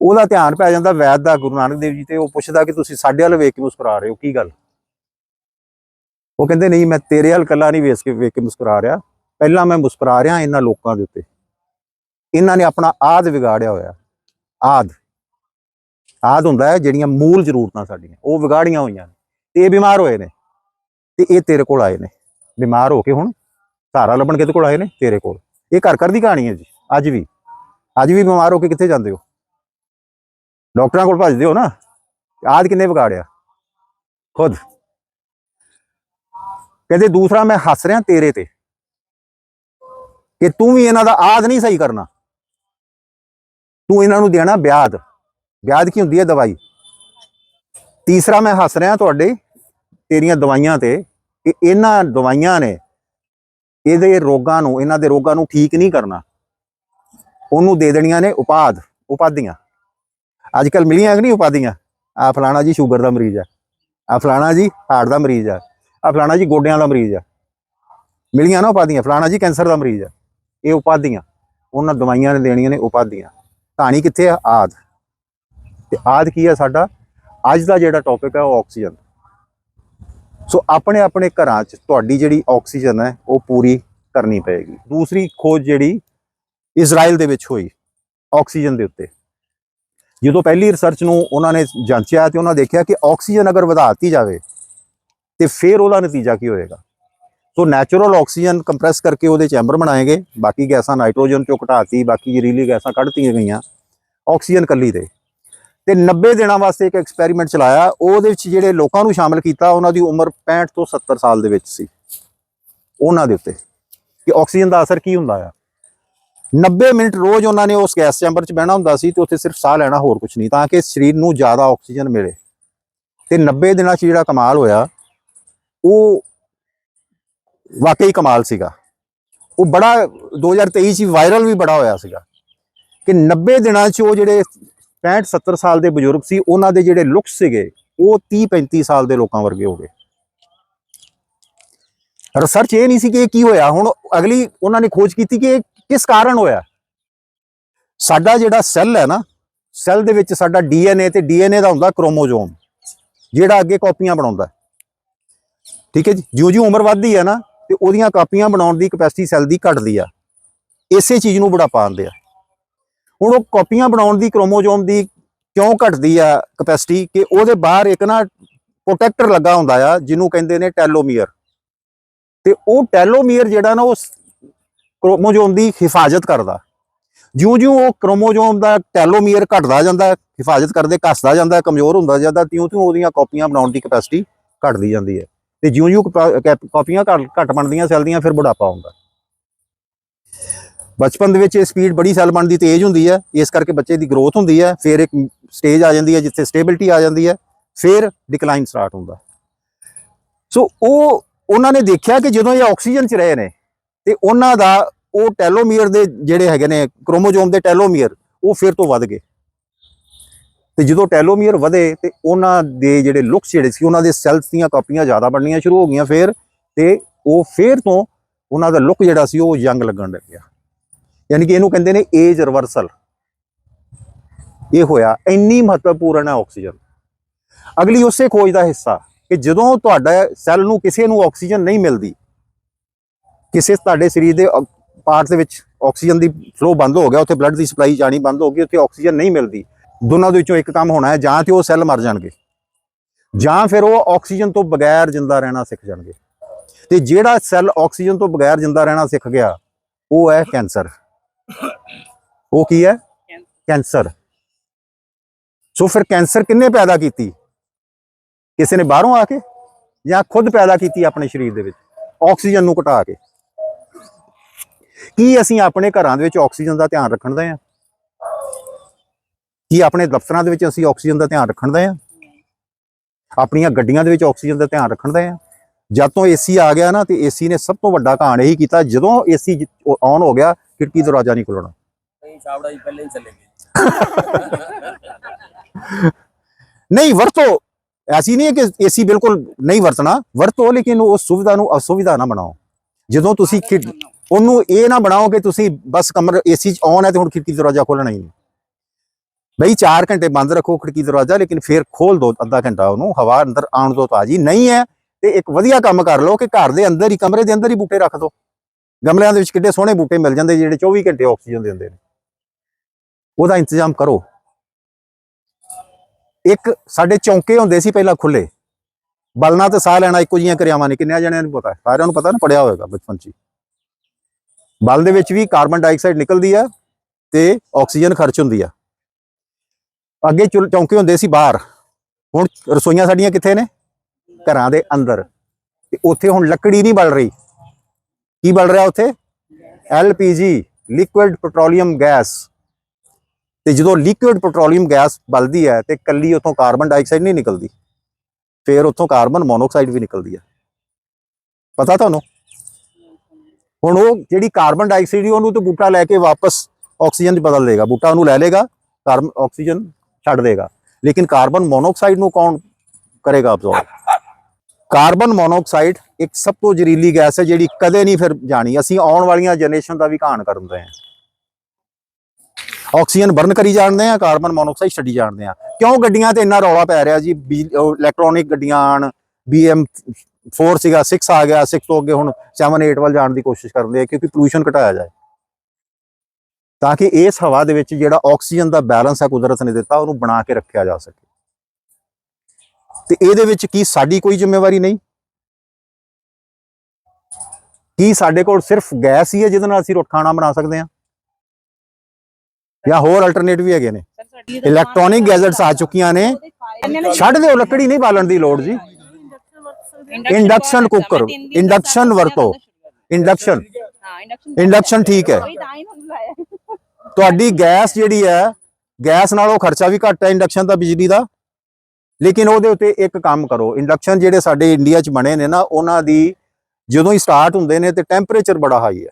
ਉਹਦਾ ਧਿਆਨ ਪੈ ਜਾਂਦਾ ਵੈਦ ਦਾ, ਗੁਰੂ ਨਾਨਕ ਦੇਵ ਜੀ ਤੇ ਉਹ ਪੁੱਛਦਾ ਕਿ ਤੁਸੀਂ ਸਾਡੇ ਵੱਲ ਵੇਖ ਕੇ ਮੁਸਕਰਾ ਰਹੇ ਹੋ, ਕੀ ਗੱਲ? ਉਹ ਕਹਿੰਦੇ, ਨਹੀਂ, ਮੈਂ ਤੇਰੇ ਵੱਲ ਕੱਲਾ ਨਹੀਂ ਵੇਖ ਕੇ ਵੇਖ ਕੇ ਮੁਸਕਰਾ ਰਿਹਾ। ਪਹਿਲਾਂ ਮੈਂ ਮੁਸਕਰਾ ਰਿਹਾ ਇਹਨਾਂ ਲੋਕਾਂ ਦੇ ਉੱਤੇ। ਇਹਨਾਂ ਨੇ ਆਪਣਾ ਆਦ ਵਿਗਾੜਿਆ ਹੋਇਆ। ਆਦ। ਆਦ ਹੁੰਦਾ ਹੈ ਜਿਹੜੀਆਂ ਮੂਲ ਜ਼ਰੂਰਤਾਂ ਸਾਡੀਆਂ। ਉਹ ਵਿਗਾੜੀਆਂ ਹੋਈਆਂ ਨੇ। ਤੇ ਇਹ ਬਿਮਾਰ ਹੋਏ ਨੇ। ਤੇ ਇਹ ਤੇਰੇ ਕੋਲ ਆਏ ਨੇ। ਬਿਮਾਰ ਹੋ ਕੇ ਹੁਣ ਧਾਰਾ ਲੱਭਣ ਕਿਹਦੇ ਕੋਲ ਆਏ ਨੇ, ਤੇਰੇ ਕੋਲ। ਇਹ ਘਰ ਘਰ ਦੀ ਕਹਾਣੀ ਹੈ ਜੀ। ਅੱਜ ਵੀ। ਅੱਜ ਵੀ ਬਿਮਾਰ ਹੋ ਕੇ ਕਿੱਥੇ ਜਾਂਦੇ ਹੋ? ਡਾਕਟਰਾਂ ਕੋਲ ਭੱਜਦੇ ਹੋ ਨਾ। ਆਦ ਕਿੰਨੇ ਵਿਗਾੜਿਆ? ਖੁਦ। ਕਹਿੰਦੇ ਦੂਸਰਾ ਮੈਂ ਹੱਸ ਰਿਹਾ ਤੇਰੇ ਤੇ। ਕਿ ਤੂੰ ਵੀ ਇਹਨਾਂ ਦਾ ਆਦ ਨਹੀਂ ਸਹੀ ਕਰਨਾ। ਤੂੰ ਇਹਨਾਂ ਨੂੰ ਦੇਣਾ ਵਿਆਦ। ਵਿਆਦ ਕੀ ਹੁੰਦੀ ਹੈ ਦਵਾਈ? ਤੀਸਰਾ ਮੈਂ ਹੱਸ ਰਿਹਾ ਤੁਹਾਡੇ ਤੇਰੀਆਂ ਦਵਾਈਆਂ ਤੇ ਕਿ ਇਹਨਾਂ ਦਵਾਈਆਂ ਨੇ ਇਹਦੇ ਰੋਗਾਂ ਨੂੰ, ਇਹਨਾਂ ਦੇ ਰੋਗਾਂ ਨੂੰ ਠੀਕ ਨਹੀਂ ਕਰਨਾ। ਉਹਨੂੰ ਦੇ ਦੇਣੀਆਂ ਨੇ ਉਪਾਦ ਉਪਾਧੀਆਂ ਅੱਜ ਕੱਲ ਮਿਲੀਆਂ ਕਿ ਨਹੀਂ ਉਪਾਧੀਆਂ ਆ ਫਲਾਣਾ ਜੀ ਸ਼ੂਗਰ ਦਾ ਮਰੀਜ਼ ਹੈ ਆ ਫਲਾਣਾ ਜੀ ਹਾਰਟ ਦਾ ਮਰੀਜ਼ ਆ। ਆ ਫਲਾਣਾ ਜੀ ਗੋਡਿਆਂ ਦਾ ਮਰੀਜ਼ ਆ। ਮਿਲੀਆਂ ਨਾ ਉਪਾਧੀਆਂ, ਫਲਾਣਾ ਜੀ ਕੈਂਸਰ ਦਾ ਮਰੀਜ਼ ਆ। ਇਹ ਉਪਾਧੀਆਂ, ਉਹਨਾਂ ਦਵਾਈਆਂ ਨੇ ਦੇਣੀਆਂ ਨੇ ਉਪਾਧੀਆਂ। ਕਹਾਣੀ ਕਿੱਥੇ ਆ? ਆਦ। ਤੇ ਆਦ ਕੀ ਆ ਸਾਡਾ? ਅੱਜ ਦਾ ਜਿਹੜਾ ਟੌਪਿਕ ਹੈ ਉਹ ਆਕਸੀਜਨ। ਸੋ ਆਪਣੇ ਆਪਣੇ ਘਰਾਂ 'ਚ ਤੁਹਾਡੀ ਜਿਹੜੀ ਆਕਸੀਜਨ ਹੈ, ਉਹ ਪੂਰੀ ਕਰਨੀ ਪਏਗੀ। ਦੂਸਰੀ ਖੋਜ ਜਿਹੜੀ ਇਜ਼ਰਾਈਲ ਦੇ ਵਿੱਚ ਹੋਈ, ਆਕਸੀਜਨ ਦੇ ਉੱਤੇ। ਜਦੋਂ ਪਹਿਲੀ ਰਿਸਰਚ ਨੂੰ ਉਹਨਾਂ ਨੇ ਜਾਂਚਿਆ ਤੇ ਉਹਨਾਂ ਦੇਖਿਆ ਕਿ ਆਕਸੀਜਨ ਅਗਰ ਵਧਾਤੀ ਜਾਵੇ ਤੇ ਫਿਰ ਉਹਦਾ ਨਤੀਜਾ ਕੀ ਹੋਏਗਾ? ਸੋ ਨੈਚੁਰਲ ਆਕਸੀਜਨ ਕੰਪਰੈਸ ਕਰਕੇ ਉਹਦੇ ਚੈਂਬਰ ਬਣਾਏ ਗਏ, ਬਾਕੀ ਗੈਸਾਂ ਨਾਈਟ੍ਰੋਜਨ ਚੋਂ ਘਟਾਤੀ, ਬਾਕੀ ਜ਼ਹਿਰੀਲੀ ਗੈਸਾਂ ਕੱਢਤੀਆਂ ਗਈਆਂ ਆਕਸੀਜਨ ਕੱਲੀ ਦੇ। ਤੇ 90 ਦਿਨਾਂ ਵਾਸਤੇ ਇੱਕ ਐਕਸਪੈਰੀਮੈਂਟ ਚਲਾਇਆ, ਉਹਦੇ ਵਿੱਚ ਜਿਹੜੇ ਲੋਕਾਂ ਨੂੰ ਸ਼ਾਮਲ ਕੀਤਾ, ਉਹਨਾਂ ਦੀ ਉਮਰ 65 ਤੋਂ 70 ਸਾਲ ਦੇ ਵਿੱਚ ਸੀ। ਉਹਨਾਂ ਦੇ ਉੱਤੇ ਕਿ ਆਕਸੀਜਨ ਦਾ ਅਸਰ ਕੀ ਹੁੰਦਾ ਆ? 90 ਮਿੰਟ ਰੋਜ਼ ਉਹਨਾਂ ਨੇ ਉਸ ਗੈਸ ਚੈਂਬਰ 'ਚ ਬਹਿਣਾ ਹੁੰਦਾ ਸੀ ਤੇ ਉੱਥੇ ਸਿਰਫ ਸਾਹ ਲੈਣਾ ਹੋਰ ਕੁਝ ਨਹੀਂ, ਤਾਂ ਕਿ ਸਰੀਰ ਨੂੰ ਜ਼ਿਆਦਾ ਆਕਸੀਜਨ ਮਿਲੇ। ਤੇ 90 ਦਿਨਾਂ 'ਚ ਜਿਹੜਾ ਕਮਾਲ ਹੋਇਆ ਉਹ ਵਾਕਈ ਕਮਾਲ ਸੀਗਾ। ਉਹ ਬੜਾ 2023 ਚ ਵਾਇਰਲ ਵੀ ਬੜਾ ਹੋਇਆ ਸੀਗਾ ਕਿ 90 ਦਿਨਾਂ 'ਚ ਉਹ ਜਿਹੜੇ 65 70 ਸਾਲ ਦੇ ਬਜ਼ੁਰਗ ਸੀ, ਉਹਨਾਂ ਦੇ ਜਿਹੜੇ ਲੁਕਸ ਸੀਗੇ, ਉਹ 30 35 ਸਾਲ ਦੇ ਲੋਕਾਂ ਵਰਗੇ ਹੋ ਗਏ। ਰਿਸਰਚ ਇਹ ਨਹੀਂ ਸੀ ਕਿ ਇਹ ਕੀ ਹੋਇਆ, ਹੁਣ ਅਗਲੀ ਉਹਨਾਂ ਨੇ ਖੋਜ ਕੀਤੀ ਕਿ ਇਹ ਕਿਸ ਕਾਰਨ ਹੋਇਆ। ਸਾਡਾ ਜਿਹੜਾ ਸੈੱਲ ਹੈ ਨਾ ਸੈੱਲ ਦੇ ਵਿੱਚ ਸਾਡਾ ਡੀਐਨਏ ਤੇ ਡੀਐਨਏ ਦਾ ਹੁੰਦਾ ਕ੍ਰੋਮੋਸੋਮ ਜਿਹੜਾ ਅੱਗੇ ਕਾਪੀਆਂ ਬਣਾਉਂਦਾ। ਠੀਕ ਹੈ ਜੀ? ਜਿਉਂ-ਜਿਉਂ ਉਮਰ ਵੱਧਦੀ ਆ ਨਾ, ਤੇ ਉਹਦੀਆਂ ਕਾਪੀਆਂ ਬਣਾਉਣ ਦੀ ਕਪੈਸਿਟੀ ਸੈੱਲ ਦੀ ਘਟਦੀ ਆ। ਇਸੇ ਚੀਜ਼ ਨੂੰ ਬੁਢਾਪਾ ਆਉਂਦੇ ਆ। ਹੁਣ ਉਹ ਕਾਪੀਆਂ ਬਣਾਉਣ ਦੀ ਕ੍ਰੋਮੋਸੋਮ ਦੀ ਕਿਉਂ ਘਟਦੀ ਆ ਕਪੈਸਿਟੀ ਕਿ ਉਹਦੇ ਬਾਹਰ ਇੱਕ ਨਾ ਪ੍ਰੋਟੈਕਟਰ ਲੱਗਾ ਹੁੰਦਾ ਆ, ਜਿਹਨੂੰ ਕਹਿੰਦੇ ਨੇ ਟੈਲੋਮੀਅਰ ਤੇ ਉਹ ਟੈਲੋਮੀਅਰ ਜਿਹੜਾ ਨਾ, ਉਹ ਕ੍ਰੋਮੋਸੋਮ ਦੀ ਹਿਫਾਜ਼ਤ ਕਰਦਾ। ਜਿਉਂ-ਜਿਉਂ ਉਹ ਕ੍ਰੋਮੋਸੋਮ ਦਾ ਟੈਲੋਮੀਅਰ ਘਟਦਾ ਜਾਂਦਾ, ਹਿਫਾਜ਼ਤ ਕਰਦੇ, ਘਸਦਾ ਜਾਂਦਾ, ਕਮਜ਼ੋਰ ਹੁੰਦਾ ਜਾਂਦਾ, ਤਿਉਂ-ਤਿਉਂ ਉਹਦੀਆਂ ਕਾਪੀਆਂ ਬਣਾਉਣ ਦੀ ਕਪੈਸਿਟੀ ਘਟਦੀ ਜਾਂਦੀ ਹੈ ਤੇ ਜਿਉਂ-ਜਿਉਂ ਕਪਾ- ਕੈਪ- ਕਾਪੀਆਂ ਘੱਟ ਘੱਟ ਬਣਦੀਆਂ, ਸੈੱਲ ਦੀਆਂ, ਫਿਰ ਬੁਢਾਪਾ ਆਉਂਦਾ। ਬਚਪਨ ਦੇ ਵਿੱਚ ਇਹ ਸਪੀਡ ਬੜੀ ਸੈੱਲ ਬਣਦੀ ਤੇਜ਼ ਹੁੰਦੀ ਹੈ। ਇਸ ਕਰਕੇ ਬੱਚੇ ਦੀ ਗਰੋਥ ਹੁੰਦੀ ਹੈ। ਫਿਰ ਇੱਕ ਸਟੇਜ ਆ ਜਾਂਦੀ ਹੈ ਜਿੱਥੇ ਸਟੇਬਿਲਿਟੀ ਆ ਜਾਂਦੀ ਹੈ। ਫਿਰ ਡਿਕਲਾਈਨ ਸਟਾਰਟ ਹੁੰਦਾ। ਸੋ ਉਹ, ਉਹਨਾਂ ਨੇ ਦੇਖਿਆ ਕਿ ਜਦੋਂ ਇਹ ਆਕਸੀਜਨ 'ਚ ਰਹੇ ਨੇ, ਤੇ ਉਹਨਾਂ ਦਾ ਉਹ ਟੈਲੋਮੀਅਰ ਦੇ ਜਿਹੜੇ ਹੈਗੇ ਨੇ ਕ੍ਰੋਮੋਸੋਮ ਦੇ ਟੈਲੋਮੀਅਰ ਉਹ ਫਿਰ ਤੋਂ ਵੱਧ ਗਏ। ਤੇ ਜਦੋਂ ਟੈਲੋਮੀਅਰ ਵਧੇ ਤੇ ਉਹਨਾਂ ਦੇ ਜਿਹੜੇ ਲੁਕਸ ਜਿਹੜੇ ਸੀ, ਉਹਨਾਂ ਦੇ ਸੈਲਸ ਦੀਆਂ ਕਾਪੀਆਂ ਜ਼ਿਆਦਾ ਬਣਨੀਆਂ ਸ਼ੁਰੂ ਹੋ ਗਈਆਂ ਫਿਰ ਤੇ ਉਹ ਫਿਰ ਤੋਂ ਉਹਨਾਂ ਦਾ ਲੁੱਕ ਜਿਹੜਾ ਸੀ, ਉਹ ਯੰਗ ਲੱਗਣ ਲੱਗ ਗਿਆ। ਯਾਨੀ ਕਿ ਇਹਨੂੰ ਕਹਿੰਦੇ ਨੇ ਏਜ ਰਿਵਰਸਲ ਇਹ ਹੋਇਆ, ਇੰਨੀ ਮਹੱਤਵਪੂਰਨ ਹੈ ਆਕਸੀਜਨ ਅਗਲੀ ਉਸੇ ਖੋਜ ਦਾ ਹਿੱਸਾ ਕਿ ਜਦੋਂ ਤੁਹਾਡਾ ਸੈੱਲ ਨੂੰ ਕਿਸੇ ਨੂੰ ਆਕਸੀਜਨ ਨਹੀਂ ਮਿਲਦੀ, ਕਿਸੇ ਤੁਹਾਡੇ ਸਰੀਰ ਦੇ ਪਾਰਟ ਦੇ ਵਿੱਚ ਆਕਸੀਜਨ ਦੀ ਫਲੋ ਬੰਦ ਹੋ ਗਿਆ, ਉੱਥੇ ਬਲੱਡ ਦੀ ਸਪਲਾਈ ਜਾਣੀ ਬੰਦ ਹੋ ਗਈ, ਉੱਥੇ ਆਕਸੀਜਨ ਨਹੀਂ ਮਿਲਦੀ ਦੋਨਾਂ ਦੇ ਵਿੱਚੋਂ ਇੱਕ ਕੰਮ ਹੋਣਾ ਹੈ, ਜਾਂ ਤੇ ਉਹ ਸੈੱਲ ਮਰ ਜਾਣਗੇ। ਜਾਂ ਫਿਰ ਉਹ ਆਕਸੀਜਨ ਤੋਂ ਬਗੈਰ ਜਿੰਦਾ ਰਹਿਣਾ ਸਿੱਖ ਜਾਣਗੇ। ਤੇ ਜਿਹੜਾ ਸੈੱਲ ਆਕਸੀਜਨ ਤੋਂ ਬਗੈਰ ਜਿੰਦਾ ਰਹਿਣਾ ਸਿੱਖ ਗਿਆ, ਉਹ ਹੈ ਕੈਂਸਰ। ਉਹ ਕੀ ਹੈ? ਕੈਂਸਰ। ਸੋ ਫਿਰ ਕੈਂਸਰ ਕਿੰਨੇ ਪੈਦਾ ਕੀਤੀ? ਕਿਸੇ ਨੇ ਬਾਹਰੋਂ ਆ ਕੇ ਜਾਂ ਖੁਦ ਪੈਦਾ ਕੀਤੀ ਆਪਣੇ ਸਰੀਰ ਦੇ ਵਿੱਚ? ਆਕਸੀਜਨ ਨੂੰ ਘਟਾ ਕੇ। ਕੀ ਅਸੀਂ ਆਪਣੇ ਘਰਾਂ ਦੇ ਵਿੱਚ ਆਕਸੀਜਨ ਦਾ ਧਿਆਨ ਰੱਖਣ ਦੇ ਆ ਕੀ ਆਪਣੇ ਦਫ਼ਤਰਾਂ ਦੇ ਵਿੱਚ ਅਸੀਂ ਆਕਸੀਜਨ ਦਾ ਧਿਆਨ ਰੱਖਣ ਦਾ ਆ? ਆਪਣੀਆਂ ਗੱਡੀਆਂ ਦੇ ਵਿੱਚ ਆਕਸੀਜਨ ਦਾ ਧਿਆਨ ਰੱਖਣ ਦਾ ਆ? ਜਦ ਤੋਂ ਏਸੀ ਆ ਗਿਆ ਨਾ ਤੇ ਏਸੀ ਨੇ ਸਭ ਤੋਂ ਵੱਡਾ ਘਾਣ ਇਹੀ ਕੀਤਾ ਜਦੋਂ ਏਸੀ ਆਨ ਹੋ ਗਿਆ ਖਿੜਕੀ ਦਰਵਾਜ਼ਾ ਨਹੀਂ ਖੁੱਲਣਾ। ਨਹੀਂ ਵਰਤੋ। ਐਸੀ ਨਹੀਂ ਹੈ ਕਿ ਏਸੀ ਬਿਲਕੁਲ ਨਹੀਂ ਵਰਤਣਾ। ਵਰਤੋ ਲੇਕਿਨ ਉਸ ਸੁਵਿਧਾ ਨੂੰ ਅਸੁਵਿਧਾ ਨਾ ਬਣਾਓ। ਜਦੋਂ ਤੁਸੀਂ ਉਹਨੂੰ ਇਹ ਨਾ ਬਣਾਓ ਕਿ ਤੁਸੀਂ ਬਸ ਕਮਰ ਏਸੀ ਚ ਆਨ ਹੈ ਤੇ ਹੁਣ ਖਿੜਕੀ ਦਰਵਾਜ਼ਾ ਖੋਲਣਾ ਹੀ ਨਹੀਂ। ਬਈ 4 ਘੰਟੇ ਬੰਦ ਰੱਖੋ ਖਿੜਕੀ ਦਰਵਾਜ਼ਾ, ਲੇਕਿਨ ਫਿਰ ਖੋਲ ਦੋ, ਅੱਧਾ ਘੰਟਾ ਉਹਨੂੰ, ਹਵਾ ਅੰਦਰ ਆਉਣ ਤੋਂ ਤਾਜੀ ਨਹੀਂ ਹੈ, ਤੇ ਇੱਕ ਵਧੀਆ ਕੰਮ ਕਰ ਲਓ ਕਿ ਘਰ ਦੇ ਅੰਦਰ ਹੀ, ਕਮਰੇ ਦੇ ਅੰਦਰ ਹੀ ਬੂਟੇ ਰੱਖ ਦਿਓ ਗਮਲਿਆਂ ਦੇ ਵਿੱਚ ਕਿੱਡੇ ਸੋਹਣੇ ਬੂਟੇ ਮਿਲ ਜਾਂਦੇ ਜਿਹੜੇ 24 ਘੰਟੇ ਆਕਸੀਜਨ ਦਿੰਦੇ ਨੇ। ਉਹਦਾ ਇੰਤਜ਼ਾਮ ਕਰੋ। ਇੱਕ ਸਾਡੇ ਚੌਂਕੇ ਹੁੰਦੇ ਸੀ ਪਹਿਲਾਂ ਖੁੱਲੇ ਬਲਣਾ ਤੇ ਸਾਹ ਲੈਣਾ ਇੱਕੋ ਜੀਆਂ ਕਿਰਿਆਵਾਂ ਨੇ, ਕਿੰਨਿਆਂ ਜਣਿਆਂ ਨੂੰ ਪਤਾ ਸਾਰਿਆਂ ਨੂੰ ਪਤਾ ਨਾ ਪੜਿਆ ਹੋਵੇਗਾ ਬਚਪਨ ਚ ਹੀ। ਬਲ ਦੇ ਵਿੱਚ ਵੀ ਕਾਰਬਨ ਡਾਈਆਕਸਾਈਡ ਨਿਕਲਦੀ ਆ ਤੇ ਆਕਸੀਜਨ ਖਰਚ ਹੁੰਦੀ ਆ। ਅੱਗੇ ਚੁੱਲ- ਚੌਂਕੇ ਹੁੰਦੇ ਸੀ ਬਾਹਰ। ਹੁਣ ਰਸੋਈਆਂ ਸਾਡੀਆਂ ਕਿੱਥੇ ਨੇ? ਘਰਾਂ ਦੇ ਅੰਦਰ। ਤੇ ਉੱਥੇ ਹੁਣ ਲੱਕੜੀ ਨਹੀਂ ਬਲ ਰਹੀ। ਕੀ ਬਲ ਰਿਹਾ ਉੱਥੇ? LPG, liquid petroleum gas. ਤੇ ਜਦੋਂ ਲਿਕੁਇਡ ਪੈਟਰੋਲੀਅਮ ਗੈਸ ਬਲਦੀ ਹੈ ਤੇ ਕੱਲੀ ਉੱਥੋਂ ਕਾਰਬਨ ਡਾਈਆਕਸਾਈਡ ਨਹੀਂ ਨਿਕਲਦੀ, ਫਿਰ ਉੱਥੋਂ ਕਾਰਬਨ ਮੋਨੋਆਕਸਾਈਡ ਵੀ ਨਿਕਲਦੀ ਹੈ। ਪਤਾ ਤੁਹਾਨੂੰ? ਹੁਣ ਉਹ ਜਿਹੜੀ ਕਾਰਬਨ ਡਾਈਆਕਸਾਈਡ ਉਹਨੂੰ ਤੇ ਬੂਟਾ ਲੈ ਕੇ ਵਾਪਸ ਆਕਸੀਜਨ 'ਚ ਬਦਲ ਦੇਗਾ। ਬੂਟਾ ਉਹਨੂੰ ਲੈ ਲੇਗਾ ਕਾਰਬਨ ਆਕਸੀਜਨ ਛੱਡ ਦੇਗਾ। ਲੇਕਿਨ ਕਾਰਬਨ ਮੋਨੋਆਕਸਾਈਡ ਨੂੰ ਕੌਣ ਕਰੇਗਾ ਅਬਜ਼ੌਰਬ ਕਾਰਬਨ ਮੋਨੋਆਕਸਾਈਡ ਇੱਕ ਸਭ ਤੋਂ ਜ਼ਹਿਰੀਲੀ ਗੈਸ ਹੈ ਜਿਹੜੀ ਕਦੇ ਨਹੀਂ ਫਿਰ ਜਾਣੀ। ਅਸੀਂ ਆਉਣ ਵਾਲੀਆਂ ਜਨਰੇਸ਼ਨ ਦਾ ਵੀ ਘਾਣ ਕਰਨ ਰਹੇ ਹਾਂ। ਆਕਸੀਜਨ ਬਰਨ ਕਰੀ ਜਾਣਦੇ ਆ ਕਾਰਬਨ ਮੋਨੋਆਕਸਾਈਡ ਛੱਡੀ ਜਾਣਦੇ ਆ ਕਿਉਂ ਗੱਡੀਆਂ ਤੇ ਇੰਨਾ ਰੌਲਾ ਪੈ ਰਿਹਾ ਜੀ? ਇਲੈਕਟ੍ਰੋਨਿਕ ਗੱਡੀਆਂ ਆਣ BM 4 ਸੀਗਾ 6 ਆ ਗਿਆ 6 ਤੋਂ ਅੱਗੇ ਹੁਣ 7 8 ਵੱਲ ਜਾਣ ਦੀ ਕੋਸ਼ਿਸ਼ ਕਰਦੇ ਆ ਕਿਉਂਕਿ ਪੋਲੂਸ਼ਨ ਘਟਾਇਆ ਜਾਏ। ਤਾਂ ਕਿ ਇਸ ਹਵਾ ਦੇ ਵਿੱਚ ਜਿਹੜਾ ਆਕਸੀਜਨ ਦਾ ਬੈਲੈਂਸ ਹੈ ਕੁਦਰਤ ਨੇ ਦਿੱਤਾ ਉਹਨੂੰ ਬਣਾ ਕੇ ਰੱਖਿਆ ਜਾ ਸਕੇ। ਤੇ ਇਹਦੇ ਵਿੱਚ ਕੀ ਸਾਡੀ ਕੋਈ ਜ਼ਿੰਮੇਵਾਰੀ ਨਹੀਂ? ਕੀ ਸਾਡੇ ਕੋਲ ਸਿਰਫ ਗੈਸ ਹੀ ਹੈ ਜਿਹਦੇ ਨਾਲ ਅਸੀਂ ਰੋਟ ਖਾਣਾ ਬਣਾ ਸਕਦੇ ਹਾਂ? ਜਾਂ ਹੋਰ ਅਲਟਰਨੇਟਿਵ ਵੀ ਹੈਗੇ ਨੇ? ਇਲੈਕਟ੍ਰੋਨਿਕ ਗੈਜਟਸ ਆ ਚੁੱਕੀਆਂ ਨੇ। ਛੱਡ ਦਿਓ ਲੱਕੜੀ ਨਹੀਂ ਬਾਲਣ ਦੀ ਲੋੜ ਜੀ। ਇੰਡਕਸ਼ਨ ਕੁੱਕਰ ਇੰਡਕਸ਼ਨ ਵਰਤੋ। ਇੰਡਕਸ਼ਨ ਹਾਂ ਇੰਡਕਸ਼ਨ ਇੰਡਕਸ਼ਨ ਠੀਕ ਹੈ। ਤੁਹਾਡੀ ਗੈਸ ਜਿਹੜੀ ਹੈ ਗੈਸ ਨਾਲੋਂ ਖਰਚਾ ਵੀ ਘੱਟ ਹੈ ਇੰਡਕਸ਼ਨ ਦਾ ਬਿਜਲੀ ਦਾ। ਲੇਕਿਨ ਉਹਦੇ ਉੱਤੇ ਇੱਕ ਕੰਮ ਕਰੋ ਇੰਡਕਸ਼ਨ ਜਿਹੜੇ ਸਾਡੇ ਇੰਡੀਆ 'ਚ ਬਣੇ ਨੇ ਨਾ ਉਹਨਾਂ ਦੀ ਜਦੋਂ ਹੀ ਸਟਾਰਟ ਹੁੰਦੇ ਨੇ ਤੇ ਟੈਂਪਰੇਚਰ ਬੜਾ ਹਾਈ ਹੈ।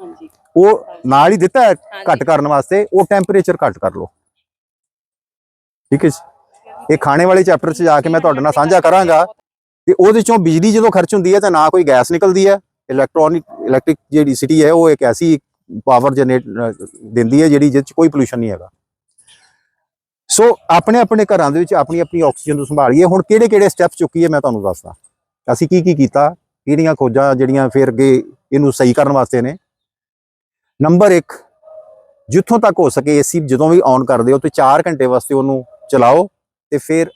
ਹਾਂਜੀ। ਉਹ ਨਾਲ ਹੀ ਦਿੱਤਾ ਹੈ ਘੱਟ ਕਰਨ ਵਾਸਤੇ ਉਹ ਟੈਂਪਰੇਚਰ ਘੱਟ ਕਰ ਲਓ। ਠੀਕ ਹੈ ਇਹ ਖਾਣੇ ਵਾਲੇ ਚੈਪਟਰ 'ਚ ਜਾ ਕੇ ਮੈਂ ਤੁਹਾਡੇ ਨਾਲ ਸਾਂਝਾ ਕਰਾਂਗਾ। ਤੇ ਉਹਦੇ ਚੋਂ ਬਿਜਲੀ ਜਦੋਂ ਖਰਚ ਹੁੰਦੀ ਹੈ ਤਾਂ ਨਾ ਕੋਈ ਗੈਸ ਨਿਕਲਦੀ ਹੈ। ਇਲੈਕਟ੍ਰੋਨਿਕ ਇਲੈਕਟ੍ਰਿਕ ਜਿਹੜੀ ਸਿਟੀ ਹੈ ਉਹ ਇੱਕ ਐਸੀ ਪਾਵਰ ਜਨਰੇਟ ਦਿੰਦੀ ਹੈ ਜਿਹੜੀ ਜਿਸ ਚ ਕੋਈ ਪੋਲੂਸ਼ਨ ਨਹੀਂ ਹੈਗਾ। ਸੋ ਆਪਣੇ ਆਪਣੇ ਘਰਾਂ ਦੇ ਵਿੱਚ ਆਪਣੀ ਆਪਣੀ ਆਕਸੀਜਨ ਨੂੰ ਸੰਭਾਲੀਏ। ਹੁਣ ਕਿਹੜੇ ਕਿਹੜੇ ਸਟੈਪ ਚੁੱਕੀਏ ਮੈਂ ਤੁਹਾਨੂੰ ਦੱਸਦਾ। ਅਸੀਂ ਕੀ ਕੀ ਕੀਤਾ ਕਿਹੜੀਆਂ ਖੋਜਾਂ ਜਿਹੜੀਆਂ ਫਿਰ ਅੱਗੇ ਇਹਨੂੰ ਸਹੀ ਕਰਨ ਵਾਸਤੇ ਨੇ। ਨੰਬਰ 1 ਜਿੱਥੋਂ ਤੱਕ ਹੋ ਸਕੇ ਏਸੀ ਜਦੋਂ ਵੀ ਔਨ ਕਰਦੇ ਹੋ ਤੇ 4 ਘੰਟੇ ਵਾਸਤੇ ਉਹਨੂੰ ਚਲਾਓ ਤੇ ਫਿਰ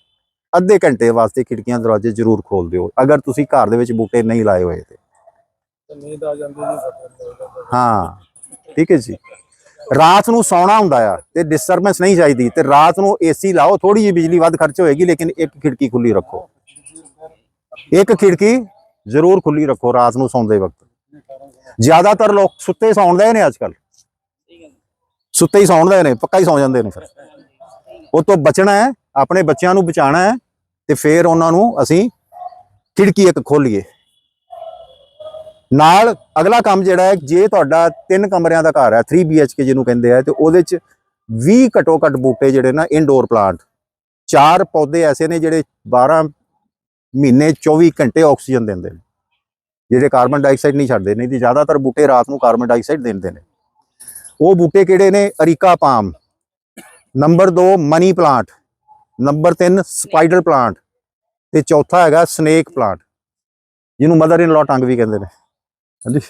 ਅੱਧੇ ਘੰਟੇ ਵਾਸਤੇ ਖਿੜਕੀਆਂ ਦਰਵਾਜ਼ੇ ਜ਼ਰੂਰ ਖੋਲ ਦਿਓ। ਅਗਰ ਤੁਸੀਂ ਘਰ ਦੇ ਵਿੱਚ ਬੂਟੇ ਨਹੀਂ ਲਾਏ ਹੋਏ ਤੇ ਹਾਂ। ਠੀਕ ਹੈ ਜੀ। ਰਾਤ ਨੂੰ ਸੌਣਾ ਹੁੰਦਾ ਆ ਤੇ ਡਿਸਟਰਬੈਂਸ ਨਹੀਂ ਚਾਹੀਦੀ ਤੇ ਰਾਤ ਨੂੰ ਏਸੀ ਲਾਓ ਥੋੜੀ ਜਿਹੀ ਬਿਜਲੀ ਵੱਧ ਖਰਚ ਹੋਏਗੀ, ਲੇਕਿਨ ਇੱਕ ਖਿੜਕੀ ਖੁੱਲੀ ਰੱਖੋ। ਇੱਕ ਖਿੜਕੀ ਜ਼ਰੂਰ ਖੁੱਲੀ ਰੱਖੋ ਰਾਤ ਨੂੰ ਸੌਂਦੇ ਵਕਤ। ਜ਼ਿਆਦਾਤਰ ਲੋਕ ਸੁੱਤੇ ਸੌਂਦੇ ਨੇ ਅੱਜ ਕੱਲ ਸੁੱਤੇ ਹੀ ਸੌਂਦੇ ਨੇ, ਪੱਕਾ ਹੀ ਸੌਂ ਜਾਂਦੇ ਨੇ ਫਿਰ। ਉਹ ਤੋਂ ਬਚਣਾ ਹੈ, ਆਪਣੇ ਬੱਚਿਆਂ ਨੂੰ ਬਚਾਉਣਾ ਹੈ ਤੇ ਫਿਰ ਉਹਨਾਂ ਨੂੰ ਅਸੀਂ ਖਿੜਕੀ ਇੱਕ ਖੋਲੀਏ ਨਾਲ ਅਗਲਾ ਕੰਮ ਜਿਹੜਾ ਹੈ, ਜੇ ਤੁਹਾਡਾ ਤਿੰਨ ਕਮਰਿਆਂ ਦਾ ਘਰ ਹੈ 3 BHK ਜਿਹਨੂੰ ਕਹਿੰਦੇ ਆ, ਤੇ ਉਹਦੇ ਚ 20 ਘਟੋ ਘਟ ਬੂਟੇ ਜਿਹੜੇ ਨਾ ਇਨਡੋਰ ਪਲਾਂਟ ਚਾਰ ਪੌਦੇ ਐਸੇ ਨੇ ਜਿਹੜੇ 12 ਮਹੀਨੇ 24 ਘੰਟੇ ਆਕਸੀਜਨ ਦਿੰਦੇ ਨੇ। ਜਿਹੜੇ ਕਾਰਬਨ ਡਾਈਆਕਸਾਈਡ ਨਹੀਂ ਛੱਡਦੇ, ਨਹੀਂ ਤੇ ਜ਼ਿਆਦਾਤਰ ਬੂਟੇ ਰਾਤ ਨੂੰ ਕਾਰਬਨ ਡਾਈਆਕਸਾਈਡ ਦਿੰਦੇ ਨੇ। ਉਹ ਬੂਟੇ ਕਿਹੜੇ ਨੇ? Areca palm. Number 2 money plant. Number 3 spider plant. ਤੇ ਚੌਥਾ ਹੈਗਾ ਸਨੇਕ ਪਲਾਂਟ, ਜਿਹਨੂੰ ਮਦਰ ਇਨ ਲਾ ਟੰਗ ਵੀ ਕਹਿੰਦੇ ਨੇ। ਹਾਂਜੀ।